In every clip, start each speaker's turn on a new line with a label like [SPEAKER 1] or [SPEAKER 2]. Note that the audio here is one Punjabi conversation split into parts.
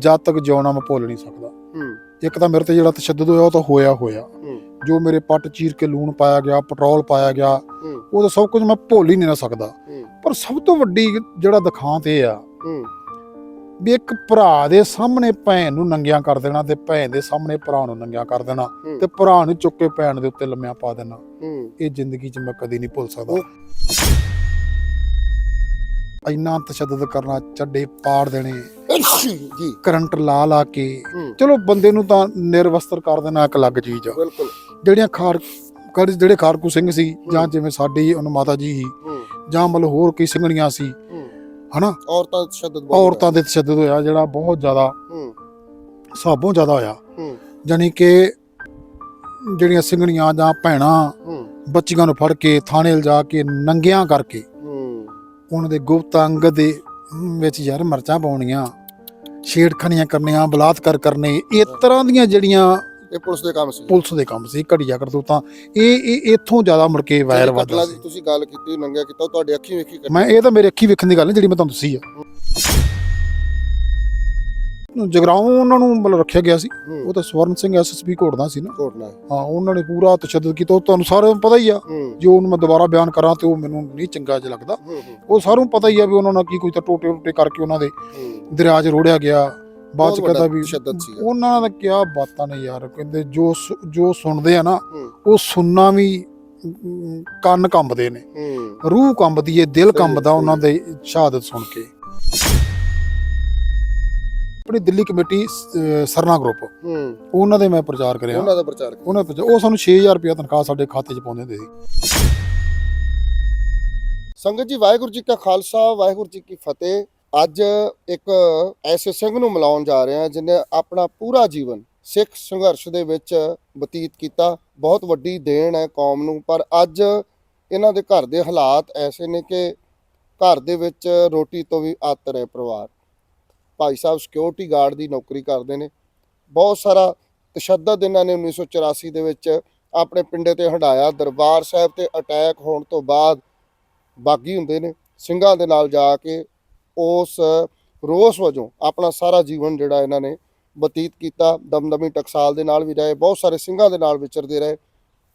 [SPEAKER 1] ਜਦ ਤੱਕ ਜਿਉਣਾ ਮੈਂ ਭੁੱਲ ਨਹੀਂ ਸਕਦਾ।
[SPEAKER 2] ਹੂੰ।
[SPEAKER 1] ਇੱਕ ਤਾਂ ਮੇਰੇ ਤੇ ਜਿਹੜਾ ਤਸ਼ੱਦਦ ਹੋਇਆ ਉਹ ਤਾਂ ਹੋਇਆ ਹੋਇਆ।
[SPEAKER 2] ਹੂੰ।
[SPEAKER 1] ਜੋ ਮੇਰੇ ਪੱਟ ਚੀਰ ਕੇ ਲੂਣ ਪਾਇਆ ਗਿਆ ਪੈਟਰੋਲ ਪਾਇਆ ਗਿਆ ਉਹ ਤਾਂ ਸਭ ਕੁਝ ਮੈਂ ਭੁੱਲ ਹੀ ਨਹੀਂ ਨਾ ਸਕਦਾ। ਪਰ ਸਭ ਤੋਂ ਵੱਡੀ ਜਿਹੜਾ ਦਿਖਾਂਤ ਇਹ ਆ
[SPEAKER 2] ਹੂੰ।
[SPEAKER 1] ਵੀ ਇੱਕ ਭਰਾ ਦੇ ਸਾਹਮਣੇ ਭੈਣ ਨੂੰ ਨੰਗਿਆਂ ਕਰ ਦੇਣਾ ਤੇ ਭੈਣ ਦੇ ਸਾਹਮਣੇ ਭਰਾ ਨੂੰ ਨੰਗਿਆਂ ਕਰ ਦੇਣਾ। ਤੇ ਭਰਾ ਨੂੰ ਚੁੱਕ ਕੇ ਭੈਣ ਦੇ ਉੱਤੇ ਲੰਮਿਆਂ ਪਾ ਦੇਣਾ। ਇਹ ਜ਼ਿੰਦਗੀ 'ਚ ਮੈਂ ਕਦੀ ਨਹੀਂ ਭੁੱਲ ਸਕਦਾ। ਇੰਨਾ ਤਸ਼ੱਦਦ ਕਰਨਾ ਚੱਡੇ ਪਾੜ ਦੇਣੇ।
[SPEAKER 2] ਜੀ।
[SPEAKER 1] ਕਰੰਟ ਲਾ ਲਾ ਕੇ। ਚਲੋ ਬੰਦੇ ਨੂੰ ਤਾਂ ਨਿਰਵਸਤਰ ਕਰ ਦੇਣਾ ਇੱਕ ਅਲੱਗ ਚੀਜ਼ ਆ।
[SPEAKER 2] ਬਿਲਕੁਲ।
[SPEAKER 1] ਜਿਹੜੀਆਂ ਖਾਰ ਕਰ ਜਿਹੜੇ ਖਾਰਕੂ ਸਿੰਘ ਸੀ ਜਾਂ ਜਿਵੇਂ ਸਾਡੀ ਉਹਨ ਮਾਤਾ ਜੀ ਸੀ
[SPEAKER 2] ਹੂੰ।
[SPEAKER 1] ਜਾਂ ਮਤਲਬ ਹੋਰ ਕਈ ਸਿੰਘਣੀਆਂ ਸੀ ਹਨਾ?
[SPEAKER 2] ਔਰਤਾਂ ਤੇ ਤਸ਼ੱਦਦ
[SPEAKER 1] ਔਰਤਾਂ ਦੇ ਤਸ਼ੱਦਦ ਹੋਇਆ ਜਿਹੜਾ ਬਹੁਤ ਜ਼ਿਆਦਾ
[SPEAKER 2] ਹੂੰ।
[SPEAKER 1] ਹਿਸਾਬੋਂ ਜ਼ਿਆਦਾ ਹੋਇਆ। ਜਾਣੀ ਕਿ ਜਿਹੜੀਆਂ ਸਿੰਘਣੀਆਂ ਜਾਂ ਭੈਣਾਂ ਬੱਚੀਆਂ ਨੂੰ ਫੜ ਕੇ ਥਾਣੇ ਲਿਜਾ ਕੇ ਨੰਗਿਆਂ ਕਰਕੇ ਉਹਨਾਂ ਦੇ ਗੁਪਤ ਅੰਗ ਦੇ ਵਿੱਚ ਯਾਰ ਮਰਚਾਂ ਪਾਉਣੀਆਂ ਛੇੜਖਾਨੀਆਂ ਕਰਨੀਆਂ ਬਲਾਤਕਾਰ ਕਰਨੇ ਇਸ ਤਰ੍ਹਾਂ ਦੀਆਂ ਜਿਹੜੀਆਂ
[SPEAKER 2] ਇਹ ਪੁਲਿਸ ਦੇ ਕੰਮ ਸੀ।
[SPEAKER 1] ਪੁਲਿਸ ਦੇ ਕੰਮ ਸੀ ਘੜੀਆ ਕਰਤੂਤਾਂ। ਇਹ ਇਹ ਇੱਥੋਂ ਜ਼ਿਆਦਾ ਮੁੜ ਕੇ ਵਾਇਰ
[SPEAKER 2] ਜਿਹੜੀ
[SPEAKER 1] ਵੱਧਦਾ
[SPEAKER 2] ਕਤਲਾਂ
[SPEAKER 1] ਸੀ
[SPEAKER 2] ਦੀ ਤੁਸੀਂ ਗੱਲ ਕੀਤੀ ਨੰਗਿਆ ਕੀਤਾ ਤੁਹਾਡੀ ਅੱਖੀਂ ਵੇਖੀ
[SPEAKER 1] ਮੈਂ ਇਹ ਤਾਂ ਮੇਰੇ ਅੱਖੀ ਵੇਖਣ ਦੀ ਗੱਲ ਨਹੀਂ ਜਿਹੜੀ ਮੈਂ ਤੁਹਾਨੂੰ ਦੱਸੀ ਆ। ਜਗਰਾਉਂ ਉਹਨਾਂ ਨੂੰ ਮਤਲਬ ਰੱਖਿਆ ਗਿਆ ਸੀ। ਉਹ ਤਾਂ ਸਵਰਨ ਸਿੰਘ ਐਸਐਸਪੀ ਘੋੜਦਾ ਸੀ ਨਾ।
[SPEAKER 2] ਕੋਟਨਾ
[SPEAKER 1] ਹਾਂ। ਉਹਨਾਂ ਨੇ ਪੂਰਾ ਤਸ਼ੱਦਦ ਕੀਤਾ। ਉਹ ਤੁਹਾਨੂੰ ਸਾਰਿਆਂ ਨੂੰ ਪਤਾ ਹੀ ਆ। ਜੋ ਉਹਨੂੰ ਮੈਂ ਦੁਬਾਰਾ ਬਿਆਨ ਕਰਾਂ ਤੇ ਉਹ ਮੈਨੂੰ ਨਹੀਂ ਚੰਗਾ ਜਿਹਾ ਲੱਗਦਾ। ਉਹ ਸਾਰਿਆਂ ਨੂੰ ਪਤਾ ਹੀ ਆ ਵੀ ਉਹਨਾਂ ਨਾਲ ਕੀ ਕੋਈ ਤਾਂ ਟੋਟੇ ਟੋਟੇ ਕਰਕੇ ਉਹਨਾਂ ਦੇ
[SPEAKER 2] ਹੂੰ।
[SPEAKER 1] ਦਰਿਆ 'ਚ ਰੋੜਿਆ ਗਿਆ। ਬਾਅਦ ਚ ਕਹਿੰਦਾ ਵੀ
[SPEAKER 2] ਤਸ਼ੱਦਦ ਸੀਗਾ।
[SPEAKER 1] ਉਹਨਾਂ ਦਾ ਕਿਆ ਬਾਤਾਂ ਨੇ ਯਾਰ। ਕਹਿੰਦੇ ਜੋ ਸੁ- ਜੋ ਸੁਣਦੇ ਆ ਨਾ ਉਹ ਸੁਣਨਾ ਵੀ ਕੰਨ ਕੰਬਦੇ ਨੇ। ਰੂਹ ਕੰਬਦੀ ਏ ਦਿਲ ਕੰਬਦਾ ਉਹਨਾਂ। ਦੇ ਸ਼ਹਾਦਤ ਸੁਣ ਕੇ। ਆਪਣੀ ਦਿੱਲੀ ਕਮੇਟੀ ਸਰਨਾ ਗਰੁੱਪ
[SPEAKER 2] ਹੂੰ।
[SPEAKER 1] ਉਹਨਾਂ ਦੇ ਮੈਂ ਪ੍ਰਚਾਰ ਕਰਿਆ।
[SPEAKER 2] ਉਹਨਾਂ ਦਾ ਪ੍ਰਚਾਰ।
[SPEAKER 1] ਉਹਨਾਂ ਪ੍ਰਚਾਰ- ਉਹ ਸਾਨੂੰ 6000 ਰੁਪਏ ਤਨਖਾਹ ਸਾਡੇ ਖਾਤੇ 'ਚ ਪਾਉਂਦੇ ਹੁੰਦੇ ਸੀ।
[SPEAKER 2] ਸੰਗਤ ਜੀ ਵਾਹਿਗੁਰੂ ਜੀ ਕਾ ਖਾਲਸਾ ਵਾਹਿਗੁਰੂ ਜੀ ਕੀ ਫਤਿਹ। ਅੱਜ ਇੱਕ ਐਸੇ ਸਿੰਘ ਨੂੰ ਮਿਲਾਉਣ ਜਾ ਰਹੇ ਹਾਂ ਜਿਨੇ ਆਪਣਾ ਪੂਰਾ ਜੀਵਨ ਸਿੱਖ ਸੰਘਰਸ਼ ਦੇ ਵਿੱਚ ਬਤੀਤ ਕੀਤਾ। ਬਹੁਤ ਵੱਡੀ ਦੇਣ ਹੈ ਕੌਮ ਨੂੰ ਪਰ ਅੱਜ ਇਹਨਾਂ ਦੇ ਘਰ ਦੇ ਹਾਲਾਤ ਐਸੇ ਨੇ ਕਿ ਘਰ ਦੇ ਵਿੱਚ ਰੋਟੀ ਤੋਂ ਵੀ ਆਤਰ ਹੈ ਪਰਿਵਾਰ। ਭਾਈ ਸਾਹਿਬ ਸਿਕਿਉਰਿਟੀ ਗਾਰਡ ਦੀ ਨੌਕਰੀ ਕਰਦੇ ਨੇ। ਬਹੁਤ ਸਾਰਾ ਤਸ਼ੱਦਦ ਇਹਨਾਂ ਨੇ 1984 ਦੇ ਵਿੱਚ ਆਪਣੇ ਪਿੰਡੇ ਤੇ ਹੰਡਾਇਆ ਦਰਬਾਰ ਸਾਹਿਬ ਤੇ ਅਟੈਕ ਹੋਣ ਤੋਂ ਬਾਅਦ ਬਾਗੀ ਹੁੰਦੇ ਨੇ। ਸਿੰਘਾਂ ਦੇ ਨਾਲ ਜਾ ਕੇ ਉਸ ਰੋਸ ਵਜੋਂ ਆਪਣਾ ਸਾਰਾ ਜੀਵਨ ਜਿਹੜਾ ਇਹਨਾਂ ਨੇ ਬਤੀਤ ਕੀਤਾ। ਦਮਦਮੀ ਟਕਸਾਲ ਦੇ ਨਾਲ ਵੀ ਰਹੇ, ਬਹੁਤ ਸਾਰੇ ਸਿੰਘਾਂ ਦੇ ਨਾਲ ਵਿਚਰਦੇ ਰਹੇ।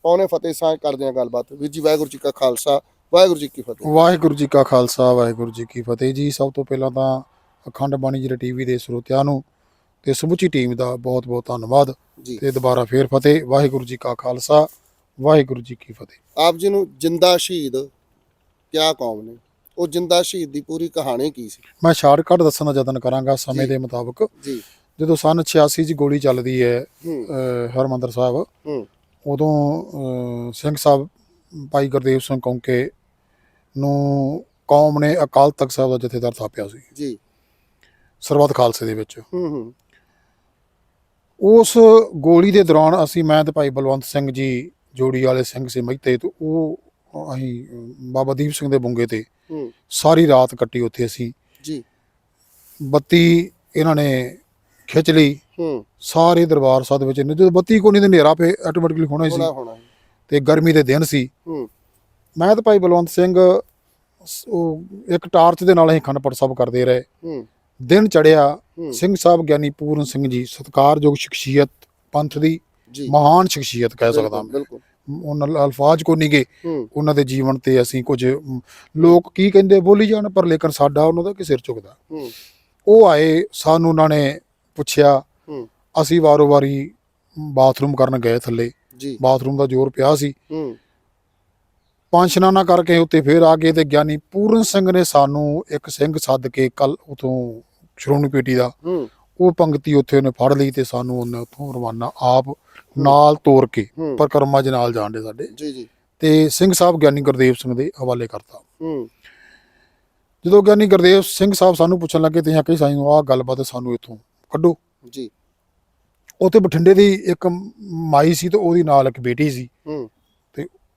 [SPEAKER 2] ਪੌਣੇ ਫਤਿਹ ਸਾਂਝ ਕਰਦੇ ਹਾਂ ਗੱਲਬਾਤ। ਵੀਰ ਜੀ, ਵਾਹਿਗੁਰੂ ਜੀ ਕਾ ਖਾਲਸਾ, ਵਾਹਿਗੁਰੂ ਜੀ ਕੀ ਫਤਿਹ।
[SPEAKER 1] ਵਾਹਿਗੁਰੂ ਜੀ ਕਾ ਖਾਲਸਾ, ਵਾਹਿਗੁਰੂ ਜੀ ਕੀ ਫਤਿਹ ਜੀ। ਸਭ ਤੋਂ ਪਹਿਲਾਂ ਤਾਂ ਅਖੰਡ ਬਾਣੀ ਜਿਹੜੇ ਟੀਵੀ ਦੇ ਸਰੋਤਿਆਂ ਨੂੰ ਤੇ ਸਮੁੱਚੀ ਟੀਮ ਦਾ ਬਹੁਤ-ਬਹੁਤ ਧੰਨਵਾਦ
[SPEAKER 2] ਜੀ।
[SPEAKER 1] ਤੇ ਦੁਬਾਰਾ ਫੇਰ ਫਤਿਹ। ਵਾਹਿਗੁਰੂ ਜੀ ਕਾ ਖਾਲਸਾ ਵਾਹਿਗੁਰੂ ਜੀ ਕੀ ਫਤਿਹ।
[SPEAKER 2] ਆਪ ਜੀ ਨੂੰ ਜਿੰਦਾ ਸ਼ਹੀਦ ਕਿਆ ਕੌਮ ਨੇ? ਉਹ ਜਿੰਦਾ ਸ਼ਹੀਦ ਦੀ ਪੂਰੀ ਕਹਾਣੀ ਕੀ ਸੀ?
[SPEAKER 1] ਮੈਂ ਸ਼ਾਰਟਕਟ ਦੱਸਣ ਦਾ ਯਤਨ ਕਰਾਂਗਾ ਸਮੇਂ। ਦੇ ਮੁਤਾਬਕ।
[SPEAKER 2] ਜੀ।
[SPEAKER 1] ਜਦੋਂ ਸਨ 86 ਚ ਗੋਲੀ ਚੱਲਦੀ ਹੈ ਹਰਮੰਦਰ ਸਾਹਿਬ ਉਦੋਂ ਸਿੰਘ ਸਾਹਿਬ ਭਾਈ ਗੁਰਦੇਵ ਸਿੰਘ ਕੌਂਕੇ ਨੂੰ ਕੌਮ ਨੇ ਅਕਾਲ ਤਖਤ ਸਾਹਿਬ ਦਾ ਜਥੇਦਾਰ ਥਾਪਿਆ ਸੀ।
[SPEAKER 2] ਜੀ।
[SPEAKER 1] ਸਰਬੱਤ ਖਾਲਸੇ ਦੇ ਵਿੱਚ।
[SPEAKER 2] ਹੂੰ ਹੂੰ।
[SPEAKER 1] ਉਸ ਗੋਲੀ ਦੇ ਦੌਰਾਨ ਅਸੀਂ ਮੈਂ ਤੇ ਭਾਈ ਬਲਵੰਤ ਸਿੰਘ ਜੀ ਜੋੜੀ ਵਾਲੇ ਸਿੰਘ ਸੀ ਮਹਿਤੇ ਤੇ ਉਹ ਅਸੀਂ ਬਾਬਾ ਦੀਪ ਸਿੰਘ ਦੇ ਬੁੰਗੇ ਤੇ
[SPEAKER 2] ਹੂੰ।
[SPEAKER 1] ਸਾਰੀ ਰਾਤ ਕੱਟੀ ਉੱਥੇ ਅਸੀਂ।
[SPEAKER 2] ਜੀ।
[SPEAKER 1] ਬੱਤੀ ਇਹਨਾਂ ਨੇ ਖਿੱਚ ਲਈ।
[SPEAKER 2] ਹੂੰ।
[SPEAKER 1] ਸਾਰੇ ਦਰਬਾਰ ਸਾਹਿਬ ਦੇ ਵਿੱਚ ਜਦੋਂ ਬੱਤੀ ਨਹੀਂ ਤੇ ਹਨੇਰਾ ਪਏ ਆਟੋਮੈਟਿਕਲੀ ਹੋਣਾ ਸੀ। ਤੇ ਗਰਮੀ ਦੇ ਦਿਨ ਸੀ।
[SPEAKER 2] ਹੂੰ।
[SPEAKER 1] ਮੈਂ ਤੇ ਭਾਈ ਬਲਵੰਤ ਸਿੰਘ ਉਹ ਇੱਕ ਟਾਰਚ ਦੇ ਨਾਲ ਅਸੀਂ ਖੰਡਪੜ ਸਾਹਿਬ ਕਰਦੇ ਰਹੇ।
[SPEAKER 2] ਹੂੰ।
[SPEAKER 1] ਦਿਨ ਚੜਿਆ ਸਿੰਘ ਸਾਹਿਬ ਗਿਆਨੀ ਪੂਰਨ ਸਿੰਘ ਜੀ ਸਤਿਕਾਰਯੋਗ ਸ਼ਖਸੀਅਤ ਪੰਥ ਦੀ ਮਹਾਨ ਸ਼ਖਸੀਅਤ ਕਹਿ ਸਕਦਾ ਮੈਂ।
[SPEAKER 2] ਬਿਲਕੁਲ।
[SPEAKER 1] ਉਹਨਾਂ ਅਲਫਾਜ਼ ਕੋ ਨਹੀਂਗੇ ਉਹਨਾਂ ਦੇ ਜੀਵਨ ਤੇ ਅਸੀਂ ਕੁਝ ਲੋਕ ਕੀ ਕਹਿੰਦੇ ਬੋਲੀ ਜਾਣ ਪਰ ਲੇਕਿਨ ਸਾਡਾ ਉਹਨਾਂ ਦਾ ਕਿ ਸਿਰ ਝੁਕਦਾ। ਉਹ ਆਏ ਸਾਨੂੰ ਉਹਨਾਂ ਨੇ ਪੁੱਛਿਆ ਅਸੀਂ ਵਾਰੋ ਵਾਰੀ ਬਾਥਰੂਮ ਕਰਨ ਗਏ ਥੱਲੇ। ਬਾਥਰੂਮ ਦਾ ਜ਼ੋਰ ਪਿਆ ਸੀ। ਇਸ਼ਨਾਨਾ ਕਰਕੇ ਉੱਤੇ ਫੇਰ ਆ ਗਏ ਤੇ ਗਿਆਨੀ ਪੂਰਨ ਸਿੰਘ ਨੇ ਸਾਨੂੰ ਇੱਕ ਸਿੰਘ ਸੱਦ ਕੇ ਕੱਲ ਉਥੋਂ ਸ਼੍ਰੋਮਣੀ ਪੇਟੀ ਦਾ ਉਹ ਪੰਕਤੀ ਉੱਥੇ ਉਹਨੇ ਫੜ ਲਈ ਤੇ ਸਾਨੂੰ ਉਹਨੇ ਉੱਥੋਂ ਰਵਾਨਾ ਆਪ ਨਾਲ ਤੋਰ ਕੇ ਪਰਕਰਮਾ ਦੇ ਨਾਲ ਜਾਣ ਦੇ ਸਾਡੇ।
[SPEAKER 2] ਜੀ ਜੀ।
[SPEAKER 1] ਤੇ ਸਿੰਘ ਸਾਹਿਬ ਗਿਆਨੀ ਗੁਰਦੇਵ ਸਿੰਘ ਦੇ ਹਵਾਲੇ ਕਰਤਾ। ਜਦੋਂ ਗਿਆਨੀ ਗੁਰਦੇਵ ਸਿੰਘ ਸਾਹਿਬ ਸਾਨੂੰ ਪੁੱਛਣ ਲੱਗੇ ਤੇ ਆ ਕਹੀ ਸਾਨੂੰ ਆਹ ਗੱਲਬਾਤ ਸਾਨੂੰ ਇੱਥੋਂ ਕੱਢੋ।
[SPEAKER 2] ਜੀ।
[SPEAKER 1] ਉੱਥੇ ਬਠਿੰਡੇ ਦੀ ਇੱਕ ਮਾਈ ਸੀ ਤੇ ਉਹਦੀ ਨਾਲ ਇੱਕ ਬੇਟੀ ਸੀ।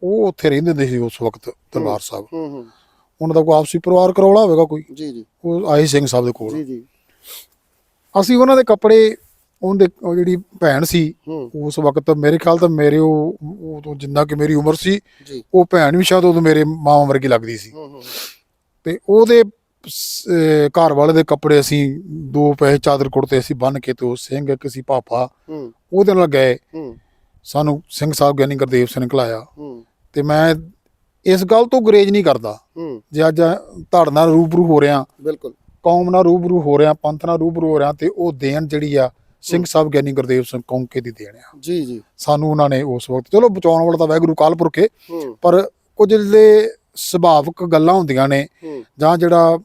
[SPEAKER 1] ਉਹ ਉੱਥੇ ਰਹਿੰਦੇ ਹੁੰਦੇ ਸੀ ਉਸ ਵਕਤ ਦਰਬਾਰ ਸਾਹਿਬ।
[SPEAKER 2] ਹੂੰ ਹੂੰ।
[SPEAKER 1] ਉਹਨਾਂ ਦਾ ਕੋਈ ਆਪਸੀ ਪਰਿਵਾਰ ਕਰੌਲਾ ਹੋਵੇਗਾ ਕੋਈ?
[SPEAKER 2] ਜੀ ਜੀ।
[SPEAKER 1] ਉਹ ਆਏ ਸਿੰਘ ਸਾਹਿਬ ਦੇ ਕੋਲ।
[SPEAKER 2] ਜੀ ਜੀ।
[SPEAKER 1] ਅਸੀਂ ਉਹਨਾਂ ਦੇ ਕੱਪੜੇ ਉਹਦੇ ਉਹ ਜਿਹੜੀ ਭੈਣ ਸੀ
[SPEAKER 2] ਹੂੰ।
[SPEAKER 1] ਉਸ ਵਕਤ ਮੇਰੇ ਖਿਆਲ ਤਾਂ ਮੇਰੇ ਉਹ ਉਹ ਤੋਂ ਜਿੰਨਾ ਕਿ ਮੇਰੀ ਉਮਰ ਸੀ
[SPEAKER 2] ਜੀ।
[SPEAKER 1] ਉਹ ਭੈਣ ਵੀ ਸ਼ਾਇਦ ਉਦੋਂ ਮੇਰੇ ਮਾਂ ਵਰਗੀ ਲੱਗਦੀ ਸੀ।
[SPEAKER 2] ਹੂੰ ਹੂੰ।
[SPEAKER 1] ਤੇ ਉਹਦੇ ਸ- ਅਹ ਘਰ ਵਾਲੇ ਦੇ ਕੱਪੜੇ ਅਸੀਂ ਦੋ ਪੈਸੇ ਚਾਦਰ ਕੁੜਤੇ ਅਸੀਂ ਬੰਨ ਕੇ ਤੇ ਉਹ ਸਿੰਘ ਇੱਕ ਸੀ ਪਾਪਾ
[SPEAKER 2] ਹੂੰ।
[SPEAKER 1] ਉਹਦੇ ਨਾਲ ਗਏ।
[SPEAKER 2] ਹੂੰ।
[SPEAKER 1] ਸਾਨੂੰ ਸਿੰਘ ਸਾਹਿਬ ਗਿਆਨੀ ਗੁਰਦੇਵ ਸਿੰਘ ਨੇ ਘਲਾਇਆ।
[SPEAKER 2] ਹੂੰ।
[SPEAKER 1] ਤੇ ਮੈਂ ਇਸ ਗੱਲ ਤੋਂ ਗੁਰੇਜ ਨਹੀਂ ਕਰਦਾ
[SPEAKER 2] ਹੂੰ।
[SPEAKER 1] ਜੇ ਅੱਜ ਤੁਹਾਡੇ ਨਾਲ ਰੂਬਰੂ ਹੋ ਰਿਹਾ
[SPEAKER 2] ਬਿਲਕੁਲ।
[SPEAKER 1] ਕੌਮ ਨਾਲ ਰੂਬਰੂ ਹੋ ਰਿਹਾ ਪੰਥ ਨਾਲ ਰੂਬਰੂ ਹੋ ਰਿਹਾ ਤੇ ਉਹ ਦੇਣ ਜਿਹੜੀ ਆ ਸਿੰਘ ਸਾਹਿਬ ਗਿਆਨੀ ਗੁਰਦੇਵ ਸਿੰਘ ਕੌਂਕੇ ਦੀ ਦੇਣ ਆ।
[SPEAKER 2] ਜੀ ਜੀ।
[SPEAKER 1] ਸਾਨੂੰ ਉਹਨਾਂ ਨੇ ਉਸ ਵਕਤ ਚਲੋ ਬਚਾਉਣ ਵਾਲਾ ਤਾਂ ਵਾਹਿਗੁਰੂ ਕਾਲਪੁਰਖ ਪਰ ਕੁਝ ਜਿਹੜੇ ਸੁਭਾਵਿਕ ਗੱਲਾਂ ਹੁੰਦੀਆਂ ਨੇ ਜਾਂ ਜਿਹੜਾ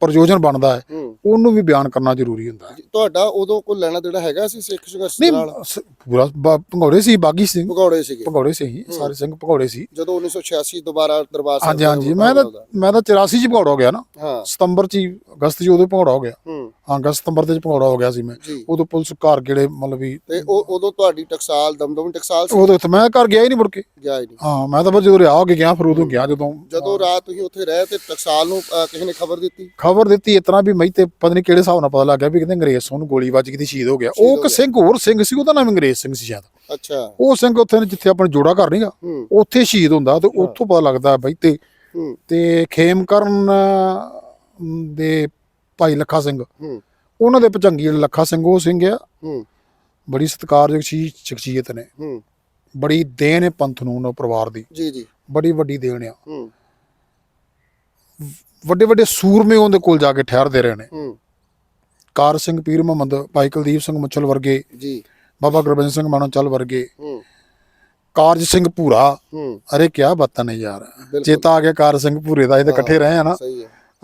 [SPEAKER 1] ਪ੍ਰਯੋਜਨ ਬਣਦਾ ਹੈ ਉਹਨੂੰ ਵੀ ਬਿਆਨ ਕਰਨਾ ਜ਼ਰੂਰੀ ਹੁੰਦਾ ਹੈ।
[SPEAKER 2] ਤੁਹਾਡਾ ਉਦੋਂ ਕੋਈ ਲੈਣਾ ਦੇਣਾ ਹੈਗਾ ਸੀ ਸਿੱਖ ਸੰਘਰਸ਼ ਨਾਲ?
[SPEAKER 1] ਨਹੀਂ ਪੂਰਾ ਭੰਗੌੜੇ ਸੀ ਬਾਗੀ ਸਿੰਘ
[SPEAKER 2] ਭਗੌੜੇ ਸੀਗੇ।
[SPEAKER 1] ਭੰਗੌੜੇ ਸੀ ਸਾਰੇ ਸਿੰਘ ਭੰਗੌੜੇ ਸੀ।
[SPEAKER 2] ਜਦੋਂ 1986 ਦੁਬਾਰਾ ਦਰਬਾਰ ਸਾਹਿਬ
[SPEAKER 1] ਹਾਂਜੀ ਹਾਂਜੀ। ਮੈਂ ਤਾਂ। ਮੈਂ ਤਾਂ 84 ਚ ਭੰਗੌੜਾ ਹੋ ਗਿਆ ਨਾ। ਸਤੰਬਰ ਚ ਅਗਸਤ ਚ ਉਦੋਂ ਭੰਗੌੜਾ ਹੋ ਗਿਆ।
[SPEAKER 2] ਹੂੰ।
[SPEAKER 1] ਅਗਸਤ ਸਤੰਬਰ ਦੇ ਚ ਭੰਗੌੜਾ ਹੋ ਗਿਆ ਸੀ ਮੈਂ। ਉਦੋਂ ਪੁਲਿਸ ਘਰ ਗੇੜੇ ਮਤਲਬ ਵੀ
[SPEAKER 2] ਤੇ ਉਹ ਉਦੋਂ ਤੁਹਾਡੀ ਟਕਸਾਲ ਦਮਦਮੀ ਟਕਸਾਲ ਸੀ?
[SPEAKER 1] ਉਦੋਂ ਮੈਂ ਘਰ ਗਿਆ ਹੀ ਨਹੀਂ ਮੁੜ ਕੇ।
[SPEAKER 2] ਗਿਆ ਹੀ ਨਹੀਂ।
[SPEAKER 1] ਹਾਂ ਮੈਂ ਤਾਂ ਬਸ ਜਦੋਂ ਰਿਹਾ ਹੋ ਕੇ ਗਿਆ ਫਿਰ ਉਦੋਂ ਗਿਆ ਜਦੋਂ।
[SPEAKER 2] ਜਦੋਂ ਰਾਤ ਤੁਸੀਂ ਉੱਥੇ ਰਹੇ ਤੇ ਟਕਸਾਲ ਨੂੰ ਅਹ, ਕਿਸੇ ਨੇ ਖਬਰ ਦਿੱਤੀ?
[SPEAKER 1] ਖਬਰ ਦਿੱਤੀ ਇਤਨਾ ਵੀ ਮੈਂ ਤੇ ਪਤਾ ਨਹੀਂ ਕਿਹੜੇ ਹਿਸਾਬ ਨਾਲ ਪਤਾ ਲੱਗ ਗਿਆ ਵੀ ਕਹਿੰਦੇ ਅੰਗਰੇਜ਼ ਸਿੰਘ ਨੂੰ ਗੋਲੀ ਵੱਜ ਗਈ ਤੇ ਸ਼ਹੀਦ ਹੋ ਗਿਆ।
[SPEAKER 2] ਸ਼ਹੀਦ
[SPEAKER 1] ਉਹ
[SPEAKER 2] ਹੋ
[SPEAKER 1] ਇੱਕ
[SPEAKER 2] ਗਿਆ।
[SPEAKER 1] ਸਿੰਘ ਹੋਰ ਸਿੰਘ ਸੀ ਉਹਦਾ ਨਾਮ ਅੰਗਰੇਜ਼ ਸਿੰਘ ਸੀ ਸ਼ਾਇਦ।
[SPEAKER 2] ਅੱਛਾ।
[SPEAKER 1] ਉਹ ਸਿੰਘ ਉੱਥੇ ਨੇ ਜਿੱਥੇ ਆਪਣਾ ਜੋੜਾ ਘਰ ਨਹੀਂਗਾ
[SPEAKER 2] ਹੂੰ।
[SPEAKER 1] ਉੱਥੇ ਸ਼ਹੀਦ ਹੁੰਦਾ ਤੇ ਉੱਥੋਂ ਪਤਾ ਲੱਗਦਾ ਬਈ ਤੇ
[SPEAKER 2] ਹੂੰ।
[SPEAKER 1] ਤੇ ਖੇਮਕਰਨ ਅਮ, ਦੇ ਭਾਈ ਲੱਖਾ ਸਿੰਘ।
[SPEAKER 2] ਹੂੰ।
[SPEAKER 1] ਉਹਨਾਂ ਦੇ ਜਿਹੜੇ ਲੱਖਾ ਸਿੰਘ ਉਹ ਸਿੰਘ ਆ।
[SPEAKER 2] ਹੂੰ।
[SPEAKER 1] ਬੜੀ ਸਤਿਕਾਰਯੋਗ ਸੀ ਸ਼ਖਸੀਅਤ ਨੇ।
[SPEAKER 2] ਹੂੰ।
[SPEAKER 1] ਬੜੀ ਦੇਣ ਹੈ ਪੰਥ ਨੂੰ ਉਹਨਾਂ ਪਰਿਵਾਰ ਦੀ।
[SPEAKER 2] ਜੀ ਜੀ।
[SPEAKER 1] ਬੜੀ ਵੱਡੀ ਦੇਣ ਆ।
[SPEAKER 2] ਹੂੰ।
[SPEAKER 1] ਵੱਡੇ ਵੱਡੇ ਸੂਰਮੇ ਉਹਦੇ ਕੋਲ ਜਾ ਕੇ ਠਹਿਰਦੇ ਰਹੇ ਨੇ।
[SPEAKER 2] ਹੂੰ।
[SPEAKER 1] ਕਾਰ ਸਿੰਘ ਪੀਰ ਮੁਹੰਮਦ ਭਾਈ ਕੁਲਦੀਪ ਸਿੰਘ ਮੁੱਛਲ ਵਰਗੇ
[SPEAKER 2] ਜੀ।
[SPEAKER 1] ਬਾਬਾ ਗੁਰਬਚਨ ਸਿੰਘ ਮਾਨੋਚਲ ਵਰਗੇ।
[SPEAKER 2] ਹੂੰ।
[SPEAKER 1] ਕਾਰਜ ਸਿੰਘ ਭੂਰਾ।
[SPEAKER 2] ਹੂੰ।
[SPEAKER 1] ਅਰੇ ਕਿਆ ਬਾਤਾਂ ਨੇ ਯਾਰ। ਚੇਤਾ ਆ ਗਿਆ ਕਾਰਜ ਸਿੰਘ ਭੂਰੇ ਦਾ ਇਹ ਤਾਂ ਇਕੱਠੇ ਰਹੇ ਆ ਨਾ।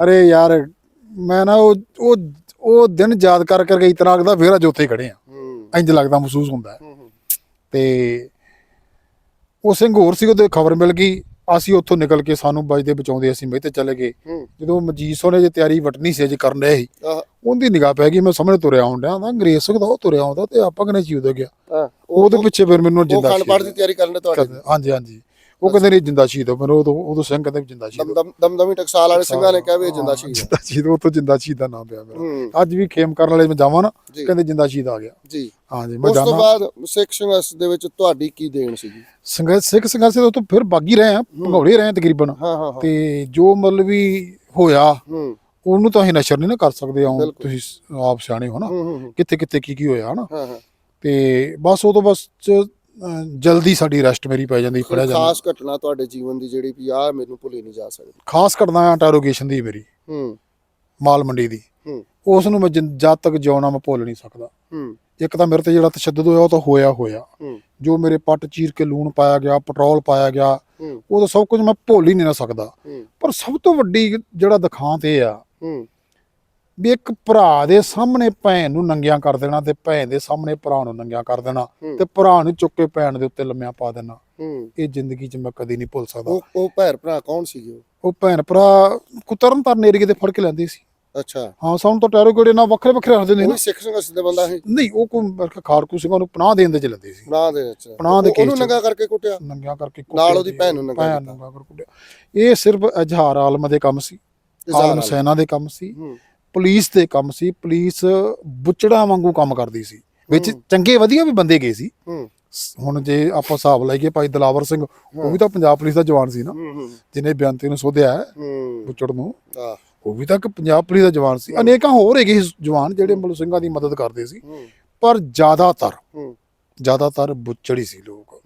[SPEAKER 1] ਅਰੇ ਯਾਰ ਮੈਂ ਨਾ ਉਹ ਉਹ ਉਹ ਦਿਨ ਯਾਦ ਕਰ ਕਰਕੇ ਇਤਨਾ ਲੱਗਦਾ ਫੇਰ ਅੱਜ ਉੱਥੇ ਖੜੇ ਆ। ਇੰਜ ਲੱਗਦਾ ਮਹਿਸੂਸ ਹੁੰਦਾ। ਤੇ ਉਹ ਸਿੰਘ ਹੋਰ ਸੀ ਉਹਦੇ ਖਬਰ ਮਿਲ ਗਈ। ਅਸੀਂ ਉੱਥੋਂ ਨਿਕਲ ਕੇ ਸਾਨੂੰ ਬਜਦੇ ਬਚਾਉਂਦੇ ਅਸੀਂ ਮਹਿਤੇ ਚਲੇ ਗਏ। ਜਦੋਂ ਮਜੀਦ ਸੋਨੇ ਜੇ ਤਿਆਰੀ ਵਟਣੀ ਸੀ ਅਜੇ ਕਰਨ ਰਹੇ ਸੀ। ਉਹਦੀ ਨਿਗਾਹ ਪੈ ਗਈ ਮੈਂ ਸਾਹਮਣੇ ਤੁਰਿਆ ਆਉਂਦਾ ਤਾਂ ਅੰਗਰੇਜ਼ ਸਿੰਘ ਦਾ ਉਹ ਤੁਰਿਆ ਆਉਂਦਾ ਤੇ ਆਪਾਂ ਕਿਨੇ ਚੀਉ ਗਿਆ। ਉਹਦੇ ਪਿੱਛੇ ਫਿਰ ਮੈਨੂੰ ਜਿੰਦਾ
[SPEAKER 2] ਦੀ ਤਿਆਰੀ ਕਰਨ ਦੇ ਤੁਹਾਡੇ।
[SPEAKER 1] ਕਰਦੇ- ਹਾਂਜੀ ਹਾਂਜੀ। ਉਹ ਕਹਿੰਦੇ ਨਹੀਂ ਜਿੰਦਾ ਸ਼ਹੀਦ ਹੋ ਮੈਨੂੰ ਉਦੋਂ ਉਦੋਂ ਸਿੰਘ ਕਹਿੰਦੇ ਵੀ ਜਿੰਦਾ ਸ਼ਹੀਦ ਹੋ।
[SPEAKER 2] ਦਮ ਦਮਦਮੀ ਟਕਸਾਲ ਵਾਲੇ ਸਿੰਘਾਂ ਨੇ ਕਿਹਾ ਵੀ ਇਹ ਜਿੰਦਾ
[SPEAKER 1] ਹਾਂ,
[SPEAKER 2] ਸ਼ਹੀਦ ਹੈ।
[SPEAKER 1] ਜਿੰਦਾ ਸ਼ਹੀਦ ਉਹ ਤੋਂ ਜਿੰਦਾ ਸ਼ਹੀਦ ਦਾ ਨਾਮ ਪਿਆ ਮੇਰਾ।
[SPEAKER 2] ਹੂੰ।
[SPEAKER 1] ਅੱਜ ਵੀ ਖੇਮ ਕਰਨ ਵਾਲੇ ਮੈਂ ਜਾਵਾਂ ਨਾ
[SPEAKER 2] ਜੀ।
[SPEAKER 1] ਕਹਿੰਦੇ ਜਿੰਦਾ ਸ਼ਹੀਦ ਆ ਗਿਆ।
[SPEAKER 2] ਜੀ।
[SPEAKER 1] ਹਾਂਜੀ ਮੈਂ
[SPEAKER 2] ਉਸ ਤੋਂ
[SPEAKER 1] ਜਾਣਾ।
[SPEAKER 2] ਬਾਅਦ ਸਿੱਖ ਸੰਘਰਸ਼ ਦੇ ਵਿੱਚ ਤੁਹਾਡੀ ਕੀ ਦੇਣ ਸੀਗੀ?
[SPEAKER 1] ਸੰਘਰਸ਼ ਸਿੱਖ ਸੰਘਰਸ਼ ਤੋਂ ਫਿਰ ਬਾਗੀ ਰਹੇ ਆ ਭੰਗੌੜੇ ਰਹੇ ਤਕਰੀਬਨ।
[SPEAKER 2] ਹਾਂ ਹਾਂ ਹਾਂ।
[SPEAKER 1] ਤੇ ਜੋ ਮਤਲਬ ਵੀ ਹੋਇਆ
[SPEAKER 2] ਹੂੰ।
[SPEAKER 1] ਉਹਨੂੰ ਤਾਂ ਅਸੀਂ ਨਸ਼ਰ ਨਹੀਂ ਨਾ ਕਰ ਸਕਦੇ ਆਉਂ। ਤੁਸੀਂ ਆਪ ਸਿਆਣੇ ਹੋ ਨਾ।
[SPEAKER 2] ਹੂੰ ਹੂੰ, ਹੂੰ।
[SPEAKER 1] ਕਿੱਥੇ ਕਿੱਥੇ ਕੀ ਕੀ ਹੋਇਆ ਹਨਾ
[SPEAKER 2] ਹਾਂ ਹਾਂ।
[SPEAKER 1] ਤੇ ਬਸ ਉਹ ਤੋਂ ਬਸ ਅਹ, ਜਲਦੀ ਸਾਡੀ ਰੈਸਟ ਮੇਰੀ ਪੈ ਜਾਂਦੀ ਫੜਿਆ
[SPEAKER 2] ਕੋਈ
[SPEAKER 1] ਜਾਂਦਾ।
[SPEAKER 2] ਖਾਸ ਘਟਨਾ ਤੁਹਾਡੇ ਜੀਵਨ ਦੀ ਜਿਹੜੀ ਵੀ ਆ ਮੈਨੂੰ ਭੁੱਲੀ ਨਹੀਂ ਜਾ ਸਕਦੀ।
[SPEAKER 1] ਖਾਸ ਕਰਦਾ ਇੰਟਰੋਗੇਸ਼ਨ ਦੀ ਮੇਰੀ
[SPEAKER 2] ਹੂੰ।
[SPEAKER 1] ਮਾਲ ਮੰਡੀ ਦੀ।
[SPEAKER 2] ਹੂੰ।
[SPEAKER 1] ਉਸ ਨੂੰ ਮੈਂ ਜਿਨ- ਜਦ ਤੱਕ ਜਿਉਣਾ ਮੈਂ ਭੁੱਲ ਨਹੀਂ ਸਕਦਾ।
[SPEAKER 2] ਹੂੰ।
[SPEAKER 1] ਇੱਕ ਤਾਂ ਮੇਰੇ ਤੇ ਜਿਹੜਾ ਤਸ਼ੱਦਦ ਹੋਇਆ ਉਹ ਤਾਂ ਹੋਇਆ ਹੋਇਆ।
[SPEAKER 2] ਹੂੰ।
[SPEAKER 1] ਜੋ ਮੇਰੇ ਪੱਟ ਚੀਰ ਕੇ ਲੂਣ ਪਾਇਆ ਗਿਆ ਪੈਟਰੋਲ ਪਾਇਆ ਗਿਆ
[SPEAKER 2] ਹੂੰ।
[SPEAKER 1] ਉਹ ਤਾਂ ਸਭ ਕੁਝ ਮੈਂ ਭੁੱਲ ਹੀ ਨਹੀਂ ਨਾ ਸਕਦਾ।
[SPEAKER 2] ਹੂੰ।
[SPEAKER 1] ਪਰ ਸਭ ਤੋਂ ਵੱਡੀ ਜਿਹੜਾ ਦਿਖਾਂਤ ਇਹ ਆ
[SPEAKER 2] ਹੂੰ।
[SPEAKER 1] ਵੀ ਇੱਕ ਭਰਾ ਦੇ ਸਾਹਮਣੇ ਭੈਣ ਨੂੰ ਨੰਗਿਆਂ ਕਰ ਦੇਣਾ ਤੇ ਭੈਣ ਦੇ ਸਾਹਮਣੇ ਭਰਾ ਨੂੰ ਨੰਗਿਆਂ ਕਰ ਦੇਣਾ। ਤੇ ਭਰਾ ਨੂੰ ਚੁੱਕ ਕੇ ਭੈਣ ਦੇ ਉੱਤੇ ਲੰਮਿਆਂ ਪਾ ਦੇਣਾ। ਇਹ ਜ਼ਿੰਦਗੀ 'ਚ ਮੈਂ ਕਦੀ ਨਹੀਂ ਭੁੱਲ ਸਕਦਾ।
[SPEAKER 2] ਉਹ ਉਹ ਭੈਰ ਭਰਾ ਕੌਣ ਸੀਗੇ ਉਹ?
[SPEAKER 1] ਉਹ ਭੈਣ ਭਰਾ ਕੁਤਰਨ ਤਰਨ ਏਰੀਏ ਦੇ ਫੜ ਕੇ ਲੈਂਦੇ ਸੀ।
[SPEAKER 2] ਅੱਛਾ।
[SPEAKER 1] ਹਾਂ ਸਾਨੂੰ ਤਾਂ ਟੈਰੋਗੇੜੇ ਨਾਲ ਵੱਖਰੇ ਵੱਖਰੇ ਰੱਖਦੇ ਨੇ। ਨਾ
[SPEAKER 2] ਸਿੱਖ ਸੰਘਰਸ਼ ਦੇ ਬੰਦਾ ਸੀ?
[SPEAKER 1] ਨਹੀਂ ਉਹ ਕੋਈ ਖਾੜਕੂ ਸਿੰਘਾਂ ਨੂੰ ਪਨਾਹ ਦੇਣ ਦੇ ਚ ਲੈਂਦੇ ਸੀ।
[SPEAKER 2] ਨਾ ਦੇ ਵਿੱਚ
[SPEAKER 1] ਪਨਾਹ ਦੇ
[SPEAKER 2] ਉਹ- ਉਹਨੂੰ। ਨੰਗਾ ਕਰਕੇ ਕੁੱਟਿਆ?
[SPEAKER 1] ਨੰਗਿਆਂ ਕਰਕੇ
[SPEAKER 2] ਨਾਲ
[SPEAKER 1] ਕੁੱਟਿਆ
[SPEAKER 2] ਉਹਦੀ
[SPEAKER 1] ਜੀ।
[SPEAKER 2] ਭੈਣ ਨੂੰ ਨੰਗਾ
[SPEAKER 1] ਭੈਣ
[SPEAKER 2] ਕੀਤਾ।
[SPEAKER 1] ਨੰਗਾ ਕਰ ਕੁੱਟਿਆ। ਇਹ ਸਿਰਫ ਇਜ਼ਹਾਰ ਆਲਮ ਦੇ ਕੰਮ ਸੀ। ਆਲਮ। ਸੈਨਾ ਦੇ ਕੰਮ ਸੀ। ਪੁਲਿਸ ਦੇ ਕੰਮ ਸੀ ਪੁਲਿਸ ਬੁੱਚੜਾ ਵਾਂਗੂ ਕੰਮ ਕਰਦੀ ਸੀ ਵਿੱਚ। ਚੰਗੇ ਵਧੀਆ ਵੀ ਬੰਦੇ ਗਏ ਸੀ। ਹੁਣ ਜੇ ਆਪਾਂ ਹਿਸਾਬ ਲਾਈਏ ਭਾਈ ਦਲਾਵਰ ਸਿੰਘ ਉਹ ਵੀ ਤਾਂ ਪੰਜਾਬ ਪੁਲਿਸ ਦਾ ਜਵਾਨ ਸੀ ਨਾ ਜਿਹਨੇ ਬੇਅੰਤੀ ਨੂੰ ਸੋਧਿਆ ਬੁੱਚੜ ਨੂੰ ਉਹ ਵੀ ਤਾਂ ਪੰਜਾਬ ਪੁਲਿਸ ਦਾ ਜਵਾਨ ਸੀ। ਅਨੇਕਾਂ ਹੋਰ ਹੈਗੇ ਜਵਾਨ ਜਿਹੜੇ ਮਤਲਬ ਸਿੰਘਾਂ ਦੀ ਮਦਦ ਕਰਦੇ ਸੀ। ਪਰ ਜ਼ਿਆਦਾਤਰ ਜ਼ਿਆਦਾਤਰ ਬੁੱਚੜ ਸੀ ਲੋਕ।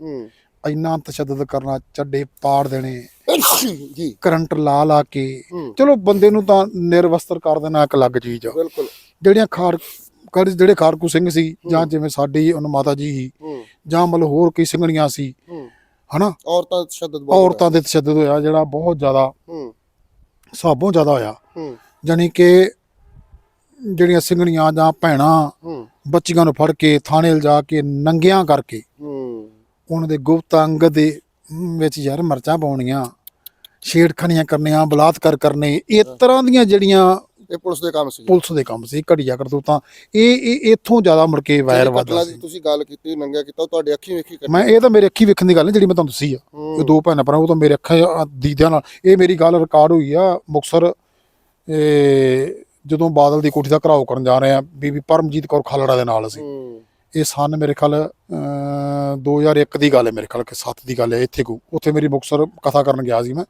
[SPEAKER 1] ਇੰਨਾ ਤਸ਼ੱਦਦ ਕਰਨਾ ਚੱਡੇ ਪਾੜ ਦੇਣੇ
[SPEAKER 2] ਜੀ।
[SPEAKER 1] ਕਰੰਟ ਲਾ ਲਾ ਕੇ ਚਲੋ ਬੰਦੇ ਨੂੰ ਤਾਂ ਨਿਰਵਸਤਰ ਕਰ ਦੇਣਾ ਇੱਕ ਅਲੱਗ ਚੀਜ਼ ਆ।
[SPEAKER 2] ਬਿਲਕੁਲ।
[SPEAKER 1] ਜਿਹੜੀਆਂ ਖਾਰ ਕਰ ਜਿਹੜੇ ਖਾਰਕੂ ਸਿੰਘ ਸੀ ਜਾਂ ਜਿਵੇਂ ਸਾਡੀ ਉਹਨ ਮਾਤਾ ਜੀ
[SPEAKER 2] ਹੂੰ।
[SPEAKER 1] ਜਾਂ ਮਤਲਬ ਹੋਰ ਕਈ ਸਿੰਘਣੀਆਂ ਸੀ ਹਨਾ?
[SPEAKER 2] ਔਰਤਾਂ ਤਸ਼ੱਦਦ ਬਹੁਤ
[SPEAKER 1] ਔਰਤਾਂ ਦੇ ਤਸ਼ੱਦਦ ਹੋਇਆ ਜਿਹੜਾ ਬਹੁਤ ਜ਼ਿਆਦਾ
[SPEAKER 2] ਹੂੰ।
[SPEAKER 1] ਹਿਸਾਬੋਂ ਜ਼ਿਆਦਾ ਹੋਇਆ। ਜਾਣੀ ਕਿ ਜਿਹੜੀਆਂ ਸਿੰਘਣੀਆਂ ਜਾਂ ਭੈਣਾਂ ਬੱਚੀਆਂ ਨੂੰ ਫੜ ਕੇ ਥਾਣੇ ਲਿਜਾ ਕੇ ਨੰਗਿਆਂ ਕਰਕੇ ਉਹਨਾਂ ਦੇ ਗੁਪਤ ਅੰਗ ਦੇ ਵਿੱਚ ਯਾਰ ਮਰਚਾਂ ਪਾਉਣੀਆਂ ਛੇੜਖਾਨੀਆਂ ਕਰਨੀਆਂ ਬਲਾਤਕਾਰ ਕਰਨੇ ਇਹ ਤਰ੍ਹਾਂ ਦੀਆਂ ਜਿਹੜੀਆਂ
[SPEAKER 2] ਇਹ ਪੁਲਿਸ ਦੇ ਕੰਮ ਸੀ।
[SPEAKER 1] ਪੁਲਿਸ ਦੇ ਕੰਮ ਸੀ ਘੜੀਆ ਕਰਤੂਤਾਂ ਇਹ ਇਹ ਇੱਥੋਂ ਜ਼ਿਆਦਾ ਮੁੜ ਕੇ ਵਾਇਰ ਵੱਧਦਾ ਸੀ।
[SPEAKER 2] ਤੁਸੀਂ ਗੱਲ ਕੀਤੀ ਨੰਗਾ ਕੀਤਾ ਤੁਹਾਡੇ ਅੱਖੀਂ ਵੇਖੀ ਘਟਨਾ
[SPEAKER 1] ਮੈਂ ਇਹ ਤਾਂ ਮੇਰੇ ਅੱਖੀ ਵੇਖਣ ਦੀ ਗੱਲ ਨਹੀਂ ਜਿਹੜੀ ਮੈਂ ਤੁਹਾਨੂੰ ਦੱਸੀ ਆ। ਇਹ ਦੋ ਭੈਣਾਂ ਭਰਾ ਉਹ ਤਾਂ ਮੇਰੇ ਅੱਖਾਂ ਦੀਦਿਆਂ ਨਾਲ। ਇਹ ਮੇਰੀ ਗੱਲ ਰਿਕਾਰਡ ਹੋਈ ਆ ਮੁਕਸਰ ਜਦੋਂ ਬਾਦਲ ਦੀ ਕੋਠੀ ਦਾ ਘਰਾਓ ਕਰਨ ਜਾ ਰਹੇ ਆ ਬੀਬੀ ਪਰਮਜੀਤ ਕੌਰ ਖਾਲੜਾ ਦੇ ਨਾਲ ਅਸੀਂ। ਇਹ ਸਨ ਮੇਰੇ ਖਿਆਲ ਅਹ, 2001 ਦੀ ਗੱਲ ਹੈ ਮੇਰੇ ਖਿਆਲ ਕਿ 7 ਦੀ ਗੱਲ ਹੈ ਇੱਥੇ ਕੋ। ਉੱਥੇ ਮੇਰੀ ਮੁਕਸਰ ਕਥਾ ਕਰਨ ਗਿਆ ਸੀ ਮੈਂ।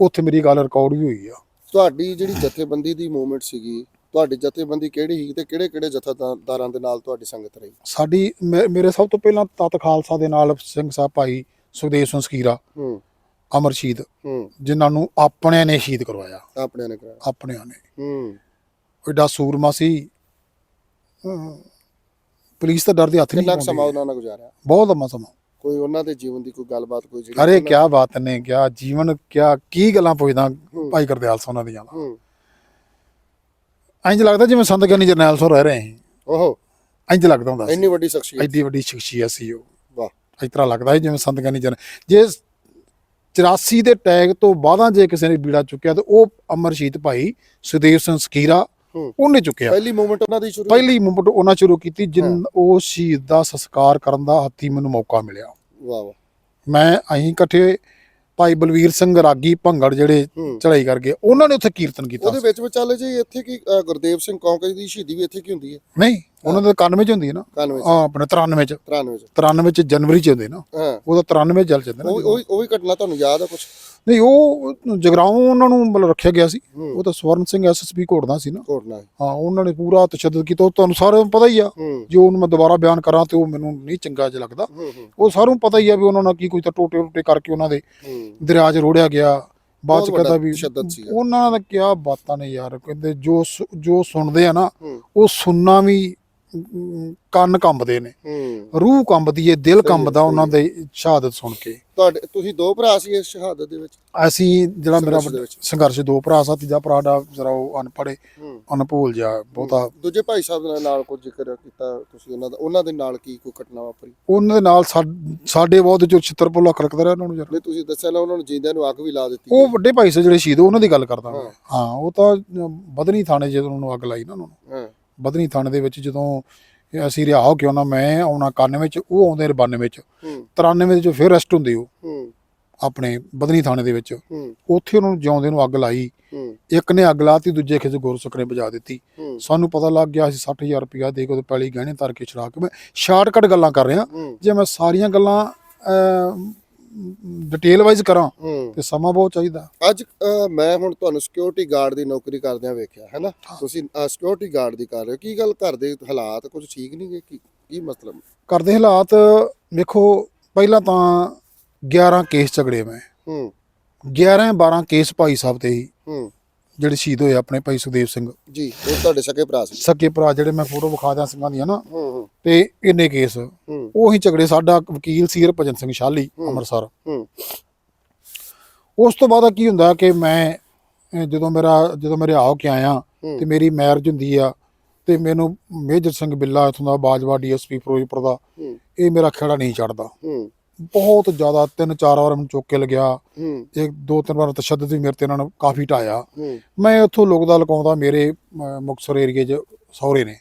[SPEAKER 1] ਉੱਥੇ ਮੇਰੀ ਗੱਲ ਰਿਕਾਰਡ ਵੀ ਹੋਈ ਆ।
[SPEAKER 2] ਤੁਹਾਡੀ ਜਿਹੜੀ ਜਥੇਬੰਦੀ ਦੀ ਮੂਵਮੈਂਟ ਸੀਗੀ ਤੁਹਾਡੀ ਜਥੇਬੰਦੀ ਕਿਹੜੀ ਸੀ ਤੇ ਕਿਹੜੇ ਕਿਹੜੇ ਜਥੇਦਾਰਾਂ ਦੇ ਨਾਲ ਤੁਹਾਡੀ ਸੰਗਤ ਰਹੀ?
[SPEAKER 1] ਸਾਡੀ ਮੇਰੇ ਸਭ ਤੋਂ ਪਹਿਲਾਂ ਤਤ ਖਾਲਸਾ ਦੇ ਨਾਲ ਸਿੰਘ ਸਾਹਿਬ ਭਾਈ ਸੁਖਦੇਵ ਸਿੰਘ ਸਕੀਰਾ
[SPEAKER 2] ਹੂੰ।
[SPEAKER 1] ਅਮਰ ਸ਼ਹੀਦ ਜਿਨ੍ਹਾਂ ਨੂੰ ਆਪਣਿਆਂ ਨੇ ਸ਼ਹੀਦ ਕਰਵਾਇਆ।
[SPEAKER 2] ਆਪਣਿਆਂ ਨੇ ਕਰਾਇਆ।
[SPEAKER 1] ਆਪਣਿਆਂ ਨੇ।
[SPEAKER 2] ਹੂੰ।
[SPEAKER 1] ਐਡਾ ਸੂਰਮਾ ਸੀ। ਪੁਲਿਸ ਤਾਂ ਡਰਦੇ ਹੱਥ ਨਹੀਂ
[SPEAKER 2] ਕਿੰਨਾ ਕੁ ਸਮਾਂ ਉਹਨਾਂ ਨਾਲ ਗੁਜ਼ਾਰਿਆ?
[SPEAKER 1] ਬਹੁਤ ਲੰਮਾ ਸਮਾਂ।
[SPEAKER 2] ਕੋਈ ਉਹਨਾਂ ਦੇ ਜੀਵਨ ਦੀ ਕੋਈ ਗੱਲਬਾਤ ਕੋਈ ਜਿਹੜੀ
[SPEAKER 1] ਅਰੇ
[SPEAKER 2] ਉਹਨਾਂ-
[SPEAKER 1] ਕਿਆ ਬਾਤ ਨੇ ਕਿਆ ਜੀਵਨ ਕਿਆ ਕੀ ਗੱਲਾਂ ਪੁੱਛਦਾ ਭਾਈ ਗੁਰਦਿਆਲ ਸਿੰਘ ਉਹਨਾਂ ਦੀਆਂ।
[SPEAKER 2] ਹੂੰ।
[SPEAKER 1] ਇੰਜ ਲੱਗਦਾ ਜਿਵੇਂ ਸੰਤ ਗਿਆਨੀ ਜਰਨੈਲ ਸਿੰਘ ਰਹਿ ਰਹੇ ਹਾਂ
[SPEAKER 2] ਓਹੋ।
[SPEAKER 1] ਇੰਜ ਲੱਗਦਾ ਹੁੰਦਾ ਸੀ।
[SPEAKER 2] ਇੰਨੀ ਵੱਡੀ ਸ਼ਖਸੀਅਤ।
[SPEAKER 1] ਐਡੀ ਵੱਡੀ ਸ਼ਖਸੀਅਤ ਸੀ ਉਹ।
[SPEAKER 2] ਵਾਹ।
[SPEAKER 1] ਇਸ ਤਰ੍ਹਾਂ ਲੱਗਦਾ ਸੀ ਜਿਵੇਂ ਸੰਤ ਗਿਆਨੀ ਜਨ ਜੇ 84 ਦੇ ਟੈਗ ਤੋਂ ਬਾਅਦਾਂ ਜੇ ਕਿਸੇ ਨੇ ਬੀੜਾ ਚੁੱਕਿਆ ਤੇ ਉਹ ਅਮਰ ਸ਼ਹੀਦ ਭਾਈ ਸੁਦੇਵ ਸਿੰਘ ਸਕੀਰਾ। ਉਹਨੇ ਚੁੱਕਿਆ।
[SPEAKER 2] ਪਹਿਲੀ ਮੂਵਮੈਂਟ ਉਹਨਾਂ ਦੀ ਸ਼ੁਰੂ?
[SPEAKER 1] ਪਹਿਲੀ ਮੁੰਬਟ ਉਹਨਾਂ ਸ਼ੁਰੂ ਕੀਤੀ ਜਿਨ ਉਹ ਸ਼ਹੀਦ ਦਾ ਸੰਸਕਾਰ ਕਰਨ ਦਾ ਹੱਥੀ ਮੈਨੂੰ ਮੌਕਾ ਮਿਲਿਆ।
[SPEAKER 2] ਵਾਹ ਵਾਹ।
[SPEAKER 1] ਮੈਂ ਅਸੀਂ ਇਕੱਠੇ ਭਾਈ ਬਲਵੀਰ ਸਿੰਘ ਰਾਗੀ ਭੰਗੜ ਜਿਹੜੇ ਚੜਾਈ ਕਰ ਗਏ ਉਹਨਾਂ ਨੇ ਉੱਥੇ ਕੀਰਤਨ ਕੀਤਾ
[SPEAKER 2] ਉਹਦੇ ਵਿੱਚ ਵਿਚਾਲੇ ਜੀ ਇੱਥੇ ਕੀ ਗੁਰਦੇਵ ਸਿੰਘ ਕੌਂਕੇ ਦੀ ਸ਼ਹੀਦੀ ਵੀ ਇੱਥੇ ਕੀ ਹੁੰਦੀ ਹੈ?
[SPEAKER 1] ਨਹੀਂ ਉਹਨਾਂ ਦੇ 91 ਚ ਹੁੰਦੀ ਹੈ ਨਾ?
[SPEAKER 2] 91
[SPEAKER 1] ਆ ਆਪਣੇ 93 ਚ।
[SPEAKER 2] 93 ਚ।
[SPEAKER 1] 93 ਚ ਜਨਵਰੀ ਚ ਹੁੰਦੇ ਨਾ?
[SPEAKER 2] ਹਾਂ।
[SPEAKER 1] ਉਹਦਾ 93 ਜਲ ਜਾਂਦੇ ਨਾ
[SPEAKER 2] ਉਹ ਉਹ ਵੀ ਘਟਨਾ ਤੁਹਾਨੂੰ ਯਾਦ ਆ ਕੁਝ
[SPEAKER 1] ਨਹੀਂ ਉਹ ਜਗਰਾਉਂ ਉਹਨਾਂ ਨੂੰ ਮਤਲਬ ਰੱਖਿਆ ਗਿਆ ਸੀ।
[SPEAKER 2] ਹੂੰ।
[SPEAKER 1] ਉਹ ਤਾਂ ਸਵਰਨ ਸਿੰਘ ਐਸਐਸਪੀ ਘੋੜਦਾ ਸੀ ਨਾ।
[SPEAKER 2] ਘਟਨਾ
[SPEAKER 1] ਹਾਂ ਉਹਨਾਂ ਨੇ ਪੂਰਾ ਤਸ਼ੱਦਦ ਕੀਤਾ। ਉਹ ਤੁਹਾਨੂੰ ਸਾਰਿਆਂ ਨੂੰ ਪਤਾ ਹੀ ਆ।
[SPEAKER 2] ਹੂੰ।
[SPEAKER 1] ਜੋ ਉਹਨੂੰ ਮੈਂ ਦੁਬਾਰਾ ਬਿਆਨ ਕਰਾਂ ਤੇ ਉਹ ਮੈਨੂੰ ਨਹੀਂ ਚੰਗਾ ਜਿਹਾ ਲੱਗਦਾ।
[SPEAKER 2] ਹੂੰ ਹੂੰ।
[SPEAKER 1] ਉਹ ਸਾਰਿਆਂ ਨੂੰ ਪਤਾ ਹੀ ਆ ਵੀ ਉਹਨਾਂ ਨਾਲ ਕੀ ਕੋਈ ਤਾਂ ਟੋਟੇ ਟੋਟੇ ਕਰਕੇ ਉਹਨਾਂ ਦੇ
[SPEAKER 2] ਹੂੰ।
[SPEAKER 1] ਦਰਿਆ 'ਚ ਰੋੜਿਆ ਗਿਆ। ਬਾਅਦ ਚ ਕਹਿੰਦਾ ਵੀ। ਉਹਨਾਂ ਦਾ ਕਿਆ ਬਾਤਾਂ ਨੇ ਯਾਰ। ਕਹਿੰਦੇ ਜੋ ਜੋ ਸੁਣਦੇ ਆ ਨਾ
[SPEAKER 2] ਹੂੰ।
[SPEAKER 1] ਉਹ ਸੁਣਨਾ ਵੀ ਕੰਨ ਕੰਬਦੇ ਨੇ।
[SPEAKER 2] ਹੂੰ।
[SPEAKER 1] ਰੂਹ ਕੰਬਦੀ ਏ ਦਿਲ
[SPEAKER 2] ਹੈ,
[SPEAKER 1] ਕੰਬਦਾ ਉਹਨਾਂ ਦੇ ਸ਼ਹਾਦਤ ਸੁਣ ਕੇ।
[SPEAKER 2] ਤੁਹਾਡੇ ਤੁਸੀਂ ਦੋ ਭਰਾ ਸੀ ਇਸ ਸ਼ਹਾਦਤ ਦੇ ਵਿੱਚ?
[SPEAKER 1] ਅਸੀਂ ਜਿਹੜਾ ਮੇਰਾ
[SPEAKER 2] ਸੰਘਰਸ਼ ਦੇ ਵਿੱਚ।
[SPEAKER 1] ਸੰਘਰਸ਼ ਦੋ ਭਰਾ ਸਾ ਤੀਜਾ ਭਰਾ ਦਾ ਜਰਾ ਉਹ ਅਨਪੜ੍ਹ
[SPEAKER 2] ਹੂੰ।
[SPEAKER 1] ਅਨਭੂਲ ਜਾ ਬਹੁਤਾ
[SPEAKER 2] ਦੂਜੇ ਭਾਈ ਸਾਹਿਬ ਦੇ ਨਾਲ ਕੋਈ ਜ਼ਿਕਰ ਕੀਤਾ ਤੁਸੀਂ ਉਹਨਾਂ ਦਾ ਉਹਨਾਂ ਦੇ ਨਾਲ ਕੀ ਕੋਈ ਘਟਨਾ ਵਾਪਰੀ?
[SPEAKER 1] ਉਹਨਾਂ ਦੇ ਨਾਲ ਸਾ- ਸਾਡੇ ਬਹੁਤ ਜੋ ਛਿੱਤਰ ਪੁੱਲਾ ਖੜਕਦਾ ਰਿਹਾ ਉਹਨਾਂ ਨੂੰ ਜਰਾ।
[SPEAKER 2] ਨਹੀਂ ਤੁਸੀਂ ਦੱਸਿਆ ਨਾ ਉਹਨਾਂ ਨੂੰ ਜਿੰਦਿਆਂ ਨੂੰ ਅੱਗ ਵੀ ਲਾ ਦਿੱਤੀ
[SPEAKER 1] ਉਹ ਵੱਡੇ ਭਾਈ ਸੀ ਜਿਹੜੇ ਸ਼ਹੀਦ ਉਹਨਾਂ ਦੀ ਗੱਲ ਕਰਦਾ ਮੈਂ।
[SPEAKER 2] ਹਾਂ।
[SPEAKER 1] ਹਾਂ ਉਹ ਤਾਂ ਬਦਨੀ ਥਾਣੇ ਜਦੋਂ ਉਹਨੂੰ ਅੱਗ ਲਾਈ ਨਾ ਉਹਨਾਂ ਨੂੰ।
[SPEAKER 2] ਹਾਂ।
[SPEAKER 1] ਬਦਨੀ ਥਾਣੇ ਦੇ ਵਿੱਚ ਜਦੋਂ ਅਸੀਂ ਰਿਹਾ ਹੋ ਕੇ ਉਹਨਾਂ ਮੈਂ ਆਉਣਾ 91 ਵਿੱਚ ਉਹ ਆਉਂਦੇ ਨੇ 92 ਵਿੱਚ
[SPEAKER 2] ਹੂੰ।
[SPEAKER 1] 93 ਵਿੱਚ ਫਿਰ ਅਰੈਸਟ ਹੁੰਦੇ ਉਹ।
[SPEAKER 2] ਹੂੰ।
[SPEAKER 1] ਆਪਣੇ ਬਦਨੀ ਥਾਣੇ ਦੇ ਵਿੱਚ। ਉੱਥੇ ਉਹਨਾਂ ਨੂੰ ਜਿਉਂਦੇ ਨੂੰ ਅੱਗ ਲਾਈ। ਇੱਕ ਨੇ ਅੱਗ ਲਾਤੀ ਦੂਜੇ ਕਿਸੇ ਗੁਰਸੁਖ ਨੇ ਬੁਝਾ ਦਿੱਤੀ। ਸਾਨੂੰ ਪਤਾ ਲੱਗ ਗਿਆ ਅਸੀਂ 60000 ਰੁਪਇਆ ਦੇ ਕੇ ਉਹਦੇ ਪਹਿਲੀ ਗਹਿਣੇ ਧਰ ਕੇ ਛੜਾ ਕੇ ਮੈਂ ਸ਼ਾਰਟਕਟ ਗੱਲਾਂ ਕਰ ਰਿਹਾ। ਜੇ ਮੈਂ ਸਾਰੀਆਂ ਗੱਲਾਂ ਡਿਟੇਲ ਵਾਈਜ਼ ਕਰਾਂ
[SPEAKER 2] ਹੂੰ।
[SPEAKER 1] ਤੇ ਸਮਾਂ ਬਹੁਤ ਚਾਹੀਦਾ।
[SPEAKER 2] ਅੱਜ ਮੈਂ ਹੁਣ ਤੁਹਾਨੂੰ ਸਿਕਿਉਰਿਟੀ ਗਾਰਡ ਦੀ ਨੌਕਰੀ ਕਰਦਿਆਂ ਵੇਖਿਆ ਹੈ। ਨਾ ਤੁਸੀਂ ਸਿਕਿਉਰਿਟੀ ਗਾਰਡ ਦੀ ਕਰ ਰਹੇ ਹੋ। ਕੀ ਗੱਲ ਘਰ ਦੇ ਹਾਲਾਤ ਕੁਝ ਠੀਕ ਨਹੀਂ ਗੇ ਕੀ ਕੀ ਮਤਲਬ?
[SPEAKER 1] ਘਰ ਦੇ ਹਾਲਾਤ ਵੇਖੋ ਪਹਿਲਾਂ ਤਾਂ 11 ਕੇਸ ਝਗੜੇ ਮੈਂ।
[SPEAKER 2] ਹੂੰ।
[SPEAKER 1] 11 12 ਕੇਸ ਭਾਈ ਸਾਹਿਬ ਤੇ ਹੀ
[SPEAKER 2] ਹੂੰ।
[SPEAKER 1] ਜਿਹੜੇ ਸ਼ਹੀਦ ਹੋਏ ਆਪਣੇ ਭਾਈ ਸੁਖਦੇਵ ਸਿੰਘ।
[SPEAKER 2] ਜੀ ਉਹ ਤੁਹਾਡੇ ਸਕੇ ਭਰਾ ਸੀ।
[SPEAKER 1] ਸੱਕੇ ਭਰਾ ਜਿਹੜੇ ਮੈਂ ਫੋਟੋ ਵਿਖਾ ਦਿਆਂ ਸਿੰਘਾਂ ਦੀਆਂ ਨਾ। ਤੇ ਇੰਨੇ ਕੇਸ। ਉਹੀ ਝਗੜੇ ਸਾਡਾ ਵਕੀਲ ਸੀ ਹਰਭਜਨ ਸਿੰਘ ਸ਼ਾਲੀ। ਅੰਮ੍ਰਿਤਸਰ।
[SPEAKER 2] ਹੂੰ।
[SPEAKER 1] ਉਸ ਤੋਂ ਬਾਅਦ ਕੀ ਹੁੰਦਾ ਕਿ ਮੈਂ ਜਦੋਂ ਮੇਰਾ ਜਦੋਂ ਮੇਰੇ ਆ ਕੇ ਆਇਆ। ਤੇ ਮੇਰੀ ਮੈਰਿਜ ਹੁੰਦੀ ਆ ਤੇ ਮੈਨੂੰ ਮੇਜਰ ਸਿੰਘ ਬਿੱਲਾ ਇਥੋਂ ਦਾ ਬਾਜਵਾ ਡੀਐਸਪੀ ਫਿਰੋਜ਼ਪੁਰ ਦਾ ਇਹ ਮੇਰਾ ਖੇੜਾ ਨਹੀਂ ਚੜਦਾ
[SPEAKER 2] ਹੂੰ।
[SPEAKER 1] ਬਹੁਤ ਜ਼ਿਆਦਾ ਤਿੰਨ ਚਾਰ ਵਾਰ ਮੈਨੂੰ ਚੁੱਕ ਕੇ ਲਗਿਆ ਇੱਕ ਦੋ ਤਿੰਨ ਵਾਰ ਤਸ਼ੱਦਦ ਵੀ ਮੇਰੇ ਤੇ ਇਹਨਾਂ ਨੇ ਕਾਫੀ ਢਾਇਆ। ਮੈਂ ਉੱਥੋਂ ਲੋਕਦਾ ਲਗਾਉਂਦਾ ਮੇਰੇ ਅਹ, ਮੁਕਤਸਰ ਏਰੀਏ 'ਚ ਸਹੁਰੇ ਨੇ।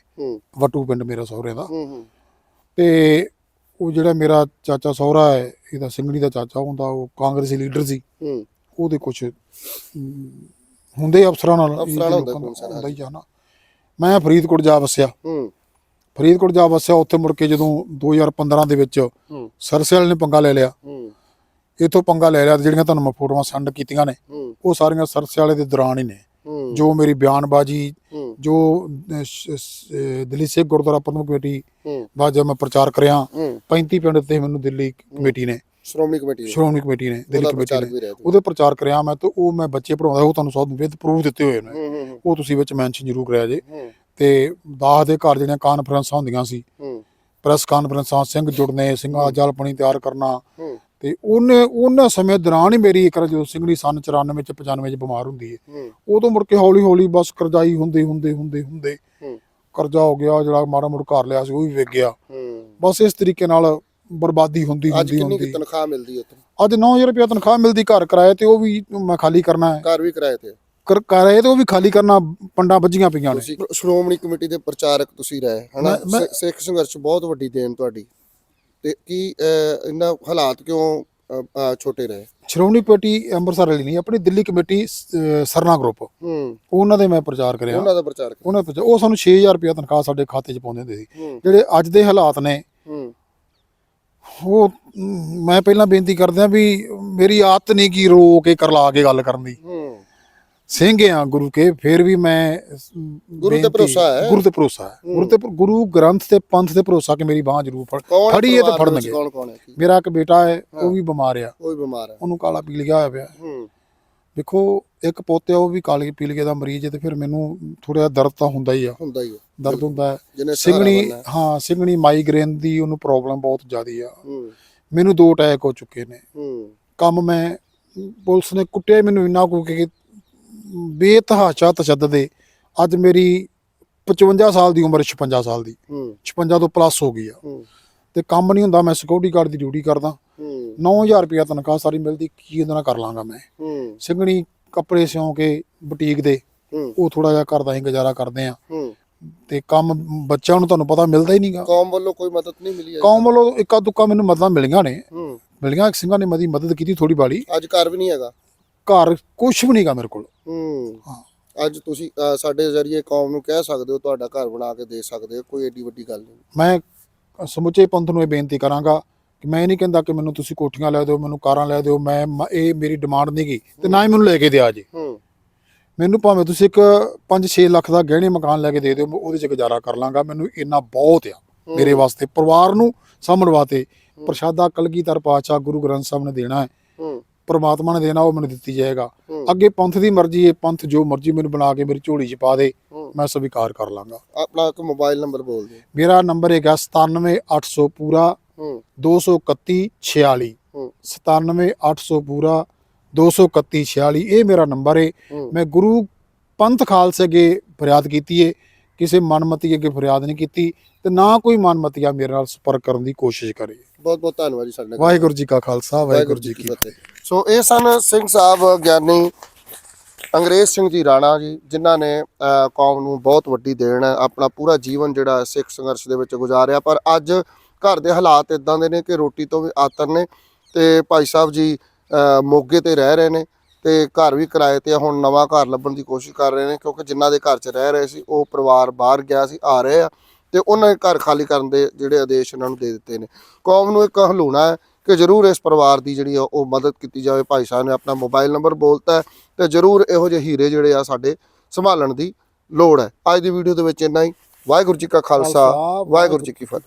[SPEAKER 1] ਵਟੂ ਪਿੰਡ ਮੇਰਾ ਸਹੁਰੇ ਦਾ। ਤੇ ਉਹ ਜਿਹੜਾ ਮੇਰਾ ਚਾਚਾ ਸਹੁਰਾ ਹੈ ਇਹਦਾ ਸਿੰਘਣੀ ਦਾ ਚਾਚਾ ਹੁੰਦਾ ਉਹ ਕਾਂਗਰਸੀ ਲੀਡਰ ਸੀ। ਉਹਦੇ ਕੁਝ ਹੁੰਦੇ ਅਫਸਰਾਂ ਨਾਲ
[SPEAKER 2] ਅਫਸਰਾਂ ਹੁੰਦਾ
[SPEAKER 1] ਲੋਕਾਂ ਮੈਂ ਫਰੀਦਕੋਟ ਜਾ ਵਸਿਆ।
[SPEAKER 2] ਹੂੰ।
[SPEAKER 1] ਫਰੀਦਕੋਟ ਜਾ ਵਸਿਆ ਉੱਥੇ ਮੁੜ ਕੇ ਜਦੋਂ 2015 ਦੇ ਵਿੱਚ
[SPEAKER 2] ਹੂੰ।
[SPEAKER 1] ਸਰਸੇ ਵਾਲੇ ਨੇ ਪੰਗਾ ਲੈ ਲਿਆ।
[SPEAKER 2] ਹੂੰ।
[SPEAKER 1] ਇਥੋਂ ਪੰਗਾ ਲੈ ਲਿਆ ਜਿਹੜੀਆਂ ਤੁਹਾਨੂੰ ਮੈਂ ਫੋਟੋਆਂ ਸੈਂਡ ਕੀਤੀਆਂ ਨੇ ਉਹ ਸਾਰੀਆਂ ਸਰਸੇ ਵਾਲੇ ਦੇ ਦੌਰਾਨ ਹੀ ਨੇ। ਜੋ ਮੇਰੀ ਬਿਆਨਬਾਜ਼ੀ ਜੋ ਦਿੱਲੀ ਸਿੱਖ ਗੁਰਦੁਆਰਾ ਪ੍ਰਬੰਧਕ ਕਮੇਟੀ ਬਾਅਦ ਜਦ ਮੈਂ ਪ੍ਰਚਾਰ ਕਰਿਆ
[SPEAKER 2] ਹੂੰ।
[SPEAKER 1] 35 ਪਿੰਡ ਤੇ ਮੈਨੂੰ ਦਿੱਲੀ ਕਮੇਟੀ ਨੇ।
[SPEAKER 2] ਸ਼੍ਰੋਮਣੀ ਕਮੇਟੀ ਦੇ
[SPEAKER 1] ਸ਼੍ਰੋਮਣੀ ਕਮੇਟੀ ਨੇ ਦਿੱਲੀ ਕਮੇਟੀ ਨੇ। ਉਹਦੇ ਪ੍ਰਚਾਰ ਕਰਿਆ ਮੈਂ ਤੇ ਉਹ ਮੈਂ ਬੱਚੇ ਪੜਾਉਂਦਾ ਉਹ ਤੁਹਾਨੂੰ ਸਭ ਵਿਦ ਪ੍ਰੂਫ ਦਿੱਤੇ ਹੋਏ ਨੇ। ਉਹ ਤੁਸੀਂ ਵਿੱਚ ਮੈਂਸ਼ਨ ਜ਼ਰੂਰ ਕਰਿਆ ਜੇ। ਤੇ ਦਾਸ ਦੇ ਘਰ ਜਿਹੜੀਆਂ ਕਾਨਫਰੰਸਾਂ ਹੁੰਦੀਆਂ ਸੀ
[SPEAKER 2] ਹੂੰ।
[SPEAKER 1] ਪ੍ਰੈਸ ਕਾਨਫਰੰਸਾਂ ਸਿੰਘ ਜੁੜਨੇ ਸਿੰਘਾਂ ਜਲ ਪਾਣੀ ਤਿਆਰ ਕਰਨਾ ਤੇ ਉਹਨੇ ਉਹਨਾਂ ਸਮੇਂ ਦੌਰਾਨ ਹੀ ਮੇਰੀ ਇੱਕ ਵਾਰ ਜਦੋਂ ਸਿੰਘਣੀ ਸਨ 94 ਚ 95 ਚ ਬਿਮਾਰ ਹੁੰਦੀ ਹੈ। ਉਦੋਂ ਮੁੜ ਕੇ ਹੌਲੀ ਹੌਲੀ ਬਸ ਕਰਜ਼ਾਈ ਹੁੰਦੇ ਹੁੰਦੇ ਹੁੰਦੇ ਹੁੰਦੇ। ਕਰਜ਼ਾ ਹੋ ਗਿਆ ਜਿਹੜਾ ਮਾੜਾ ਮੋੜ ਘਰ ਲਿਆ ਸੀ ਉਹ ਵੀ ਵਿਕ ਗਿਆ। ਬਸ ਇਸ ਤਰੀਕੇ ਨਾਲ ਬਰਬਾਦੀ ਹੁੰਦੀ
[SPEAKER 2] ਅੱਜ
[SPEAKER 1] ਹੁੰਦੀ
[SPEAKER 2] ਕਿੰਨੀ ਕੁ
[SPEAKER 1] ਹੁੰਦੀ।
[SPEAKER 2] ਤਨਖਾਹ ਮਿਲਦੀ ਹੈ ਉੱਥੇ?
[SPEAKER 1] ਅੱਜ 9000 ਰੁਪਏ ਤਨਖਾਹ ਮਿਲਦੀ ਘਰ ਕਿਰਾਏ ਤੇ ਉਹ ਵੀ ਮੈਂ ਖਾਲੀ ਕਰਨਾ ਹੈ।
[SPEAKER 2] ਘਰ ਵੀ ਕਿਰਾਏ ਤੇ?
[SPEAKER 1] ਕਰ ਕਿਰਾਏ ਤੇ ਉਹ ਵੀ ਖਾਲੀ ਕਰਨਾ ਪੰਡਾਂ ਵੱਜੀਆਂ ਪਈਆਂ ਨੇ।
[SPEAKER 2] ਤੁਸੀਂ ਸ਼੍ਰੋਮਣੀ ਕਮੇਟੀ ਦੇ ਪ੍ਰਚਾਰਕ ਤੁਸੀਂ ਰਹੇ ਹਨਾ?
[SPEAKER 1] ਮੈਂ- ਮੈਂ-
[SPEAKER 2] ਸਿ- ਸਿੱਖ ਸੰਘਰਸ਼ ਬਹੁਤ ਵੱਡੀ ਦੇਣ ਤੁਹਾਡੀ। ਤੇ ਕੀ ਅਹ, ਇੰਨਾ ਹਾਲਾਤ ਕਿਉਂ ਅਹ, ਅਹ, ਛੋਟੇ ਰਹੇ?
[SPEAKER 1] ਸ਼੍ਰੋਮਣੀ ਕਮੇਟੀ ਅੰਮ੍ਰਿਤਸਰ ਵਾਲੀ ਨਹੀਂ ਆਪਣੀ ਦਿੱਲੀ ਕਮੇਟੀ ਅਹ, ਸਰਨਾ ਗਰੁੱਪ
[SPEAKER 2] ਹੂੰ।
[SPEAKER 1] ਉਹਨਾਂ ਦੇ ਮੈਂ ਪ੍ਰਚਾਰ ਕਰਿਆ।
[SPEAKER 2] ਉਹਨਾਂ ਦਾ ਪ੍ਰਚਾਰਕ
[SPEAKER 1] ਉਹਨਾਂ ਨੇ ਉਹ ਸਾਨੂੰ 6000 ਰੁਪਏ ਤਨਖਾਹ ਸਾਡੇ ਖਾਤੇ 'ਚ ਪਾਉਂਦੇ ਹੁੰਦੇ ਸੀ।
[SPEAKER 2] ਹੂੰ।
[SPEAKER 1] ਜਿਹੜੇ ਅੱਜ ਦੇ ਹਾਲਾਤ ਨੇ
[SPEAKER 2] ਹੂੰ।
[SPEAKER 1] ਉਹ ਮ, ਮੈਂ ਪਹਿਲਾਂ ਬੇਨਤੀ ਕਰਦਾ ਵੀ ਮੇਰੀ ਆਦਤ ਨਹੀਂ ਕੀ ਰੋ ਕੇ ਕਰਲਾ ਕੇ ਗੱਲ ਕਰਨ ਦੀ।
[SPEAKER 2] ਹੂੰ।
[SPEAKER 1] ਸਿੰਘ ਆ ਗੁਰੂ ਕੇ ਫਿਰ ਵੀ ਮੈਂ
[SPEAKER 2] ਗੁਰੂ ਤੇ ਭਰੋਸਾ ਹੈ।
[SPEAKER 1] ਗੁਰੂ ਤੇ ਭਰੋਸਾ ਹੈ। ਗੁਰੂ ਤੇ ਗੁਰੂ ਗ੍ਰੰਥ ਤੇ ਪੰਥ ਤੇ ਭਰੋਸਾ ਕਿ ਮੇਰੀ ਬਾਹ ਜ਼ਰੂਰ ਫੜ। ਫੜੀ ਇਹ ਤਾਂ ਫੜਨਗੇ।
[SPEAKER 2] ਕੌਣ ਹੈ?
[SPEAKER 1] ਮੇਰਾ ਇੱਕ ਬੇਟਾ ਹੈ ਉਹ ਵੀ ਬਿਮਾਰ ਆ।
[SPEAKER 2] ਕੋਈ ਬਿਮਾਰ ਹੈ
[SPEAKER 1] ਉਹਨੂੰ ਕਾਲਾ ਪੀਲੀਆ ਹੋਇਆ ਪਿਆ।
[SPEAKER 2] ਹੂੰ।
[SPEAKER 1] ਦੇਖੋ ਇੱਕ ਪੋਤੇ ਉਹ ਵੀ ਕਾਲੇ ਪੀਲੀਏ ਦਾ ਮਰੀਜ਼ ਹੈ ਤੇ ਫਿਰ ਮੈਨੂੰ ਥੋੜਾ ਦਰਦ ਤਾਂ ਹੁੰਦਾ ਹੀ ਆ।
[SPEAKER 2] ਹੁੰਦਾ ਹੀ ਹੈ
[SPEAKER 1] ਦਰਦ ਹੁੰਦਾ ਹੈ। ਸਿੰਘਣੀ
[SPEAKER 2] ਹੈ।
[SPEAKER 1] ਹਾਂ ਸਿੰਘਣੀ ਮਾਈਗ੍ਰੇਨ ਦੀ ਉਹਨੂੰ ਪ੍ਰੋਬਲਮ ਬਹੁਤ ਜ਼ਿਆਦੀ ਆ।
[SPEAKER 2] ਹੂੰ।
[SPEAKER 1] ਮੈਨੂੰ ਦੋ ਅਟੈਕ ਹੋ ਚੁੱਕੇ ਨੇ।
[SPEAKER 2] ਹੂੰ।
[SPEAKER 1] ਕੰਮ ਮੈਂ ਪੁਲਿਸ ਨੇ ਕੁੱਟਿਆ ਮੈਨੂੰ ਇੰਨਾ ਕੁ ਕਿ ਬੇਤਹਾਸ਼ਾ ਤਸ਼ੱਦਦ ਅੱਜ ਮੇਰੀ 55 ਸਾਲ ਦੀ ਉਮਰ 56 ਸਾਲ ਦੀ।
[SPEAKER 2] ਹੂੰ।
[SPEAKER 1] 56 ਤੋਂ ਪਲੱਸ ਹੋ ਗਈ ਆ। ਤੇ ਕੰਮ ਨਹੀਂ ਹੁੰਦਾ ਮੈਂ ਸਿਕਿਉਰਿਟੀ ਗਾਰਡ ਦੀ ਡਿਊਟੀ ਕਰਦਾ।
[SPEAKER 2] ਹੂੰ।
[SPEAKER 1] 9000 ਰੁਪਇਆ ਤਨਖਾਹ ਸਾਰੀ ਮਿਲਦੀ ਕੀ ਉਹਦੇ ਨਾਲ ਕਰ ਲਾਂਗਾ ਮੈਂ? ਸਿੰਘਣੀ ਕੱਪੜੇ ਸਿਉਂ ਕੇ ਬੁਟੀਕ ਦੇ ਉਹ ਥੋੜਾ ਜਿਹਾ ਕਰਦਾ ਹੀ ਗੁਜ਼ਾਰਾ ਕਰਦੇ ਆ। ਤੇ ਕੰਮ ਬੱਚਿਆਂ ਨੂੰ ਤੁਹਾਨੂੰ ਪਤਾ ਮਿਲਦਾ ਹੀ ਨਹੀਂਗਾ।
[SPEAKER 2] ਕੌਮ ਵੱਲੋਂ ਕੋਈ ਮਦਦ ਨਹੀਂ ਮਿਲੀ
[SPEAKER 1] ਕੌਮ ਵੱਲੋਂ ਇੱਕਾ ਦੁੱਕਾ ਮੈਨੂੰ ਮਦਦਾਂ ਮਿਲੀਆਂ ਨੇ। ਮਿਲੀਆਂ ਸਿੰਘਾਂ ਨੇ ਮਦੀ ਮਦਦ ਕੀਤੀ ਥੋੜੀ ਬਾਲੀ
[SPEAKER 2] ਅੱਜ ਘਰ ਵੀ ਨਹੀਂ ਹੈਗਾ।
[SPEAKER 1] ਘਰ ਕੁਝ ਵੀ ਨਹੀਂਗਾ ਮੇਰੇ ਕੋਲ।
[SPEAKER 2] ਹੂੰ।
[SPEAKER 1] ਹਾਂ।
[SPEAKER 2] ਅੱਜ ਤੁਸੀਂ ਅਹ, ਸਾਡੇ ਜ਼ਰੀਏ ਕੌਮ ਨੂੰ ਕਹਿ ਸਕਦੇ ਹੋ ਤੁਹਾਡਾ ਘਰ ਬਣਾ ਕੇ ਦੇ ਸਕਦੇ ਹੋ ਕੋਈ ਏਡੀ ਵੱਡੀ ਗੱਲ ਨਹੀਂ।
[SPEAKER 1] ਮੈਂ ਸਮੁੱਚੇ ਪੰਥ ਨੂੰ ਇਹ ਬੇਨਤੀ ਕਰਾਂਗਾ ਕਿ ਮੈਂ ਇਹ ਨਹੀਂ ਕਹਿੰਦਾ ਕਿ ਮੈਨੂੰ ਤੁਸੀਂ ਕੋਠੀਆਂ ਲੈ ਦਿਓ ਮੈਨੂੰ ਕਾਰਾਂ ਲੈ ਦਿਓ ਮੈਂ ਮ- ਇਹ ਮੇਰੀ ਡਿਮਾਂਡ ਨਹੀਂ ਗਈ ਤੇ ਨਾ ਹੀ ਮੈਨੂੰ ਲੈ ਕੇ ਦਿਆ ਜੀ।
[SPEAKER 2] ਹੂੰ।
[SPEAKER 1] ਮੈਨੂੰ ਭਾਵੇਂ ਤੁਸੀਂ ਇੱਕ 5-6 ਲੱਖ ਦਾ ਗਹਿਣੇ ਮਕਾਨ ਲੈ ਕੇ ਦੇ ਦਿਓ ਮੈਂ ਉਹਦੇ 'ਚ ਗੁਜ਼ਾਰਾ ਕਰ ਲਾਂਗਾ ਮੈਨੂੰ ਇੰਨਾ ਬਹੁਤ ਆ ਮੇਰੇ ਵਾਸਤੇ ਪਰਿਵਾਰ ਨੂੰ ਸਾਂਭਣ ਵਾਸਤੇ। ਪ੍ਰਸ਼ਾਦਾ ਕਲਗੀਧਰ ਪਾਤਸ਼ਾਹ ਗੁਰੂ ਗ੍ਰੰਥ ਸਾਹਿਬ ਨੇ ਦੇਣਾ ਹੈ।
[SPEAKER 2] ਹੂੰ।
[SPEAKER 1] ਪਰਮਾਤਮਾ ਨੇ ਦੇਣਾ ਉਹ ਮੈਨੂੰ ਦਿੱਤੀ ਜਾਏਗਾ। ਅੱਗੇ ਪੰਥ ਦੀ ਮਰਜ਼ੀ ਹੈ ਪੰਥ ਜੋ ਮਰਜ਼ੀ ਮੈਨੂੰ ਬਣਾ ਕੇ ਮੇਰੀ ਝੋਲੀ 'ਚ ਪਾ ਦੇ ਮੈਂ ਸਵੀਕਾਰ ਕਰ ਲਾਂਗਾ।
[SPEAKER 2] ਆਪਣਾ ਇੱਕ ਮੋਬਾਈਲ ਨੰਬਰ ਬੋਲ ਦਿਓ।
[SPEAKER 1] ਮੇਰਾ ਨੰਬਰ ਹੈਗਾ 97800 ਪੂਰਾ
[SPEAKER 2] ਹੂੰ।
[SPEAKER 1] 231 46
[SPEAKER 2] ਹੂੰ।
[SPEAKER 1] 97800 ਪੂਰਾ 231 46 ਇਹ ਮੇਰਾ ਨੰਬਰ ਹੈ। ਮੈਂ ਗੁਰੂ ਪੰਥ ਖਾਲਸੇ ਅੱਗੇ ਫਰਿਆਦ ਕੀਤੀ ਹੈ ਕਿਸੇ ਮਨਮਤੀ ਅੱਗੇ ਫਰਿਆਦ ਨਹੀਂ ਕੀਤੀ ਤੇ ਨਾ ਕੋਈ ਮਨਮਤੀਆ ਮੇਰੇ ਨਾਲ ਸੰਪਰਕ ਕਰਨ ਦੀ ਕੋਸ਼ਿਸ਼ ਕਰੇ।
[SPEAKER 2] ਬਹੁਤ ਬਹੁਤ ਧੰਨਵਾਦ ਜੀ ਸਾਡੇ ਨਾਲ।
[SPEAKER 1] ਵਾਹਿਗੁਰੂ ਜੀ ਕਾ ਖਾਲਸਾ ਵਾਹਿਗੁਰੂ ਜੀ ਕੀ
[SPEAKER 2] ਫਤਿਹ। ਸੋ ਇਹ ਸਨ ਸਿੰਘ ਸਾਹਿਬ ਗਿਆਨੀ ਅੰਗਰੇਜ਼ ਸਿੰਘ ਜੀ ਰਾਣਾ ਜੀ ਜਿਨ੍ਹਾਂ ਨੇ ਕੌਮ ਨੂੰ ਬਹੁਤ ਵੱਡੀ ਦੇਣ ਹੈ ਆਪਣਾ ਪੂਰਾ ਜੀਵਨ ਜਿਹੜਾ ਸਿੱਖ ਸੰਘਰਸ਼ ਦੇ ਵਿੱਚ ਗੁਜ਼ਾਰਿਆ। ਪਰ ਅੱਜ ਘਰ ਦੇ ਹਾਲਾਤ ਇਦਾਂ ਦੇ ਨੇ ਕਿ ਰੋਟੀ ਤੋਂ ਵੀ ਆਤਰ ਨੇ ਤੇ ਭਾਈ ਸਾਹਿਬ ਜੀ ਮੋਗੇ ਤੇ ਰਹਿ ਰਹੇ ਨੇ ਤੇ ਘਰ ਵੀ ਕਿਰਾਏ ਤੇ ਹੁਣ ਨਵਾਂ ਘਰ ਲੱਭਣ ਦੀ ਕੋਸ਼ਿਸ਼ ਕਰ ਰਹੇ ਨੇ ਕਿਉਂਕਿ ਜਿਨ੍ਹਾਂ ਦੇ ਘਰ 'ਚ ਰਹਿ ਰਹੇ ਸੀ ਉਹ ਪਰਿਵਾਰ ਬਾਹਰ ਗਿਆ ਸੀ ਆ ਰਹੇ ਆ। ਤੇ ਉਹਨਾਂ ਦੇ ਘਰ ਖਾਲੀ ਕਰਨ ਦੇ ਜਿਹੜੇ ਆਦੇਸ਼ ਉਹਨਾਂ ਨੂੰ ਦੇ ਦਿੱਤੇ ਨੇ। ਕੌਮ ਨੂੰ ਇੱਕ ਹਲੂਣਾ ਹੈ ਕਿ ਜਰੂਰ ਇਸ ਪਰਿਵਾਰ ਦੀ ਜਿਹੜੀ ਉਹ ਮਦਦ ਕੀਤੀ ਜਾਵੇ। ਭਾਈ ਸਾਹਿਬ ਨੇ ਆਪਣਾ ਮੋਬਾਈਲ ਨੰਬਰ ਬੋਲਤਾ ਤੇ ਜਰੂਰ ਇਹੋ ਜਿਹੇ ਹੀਰੇ ਜਿਹੜੇ ਆ ਸਾਡੇ ਸੰਭਾਲਣ ਦੀ ਲੋੜ ਹੈ। ਅੱਜ ਦੀ ਵੀਡੀਓ ਦੇ ਵਿੱਚ ਇੰਨਾ ਹੀ। ਵਾਹਿਗੁਰੂ ਜੀ ਕਾ ਖਾਲਸਾ ਵਾਹਿਗੁਰੂ ਜੀ ਕੀ ਫਤਿਹ।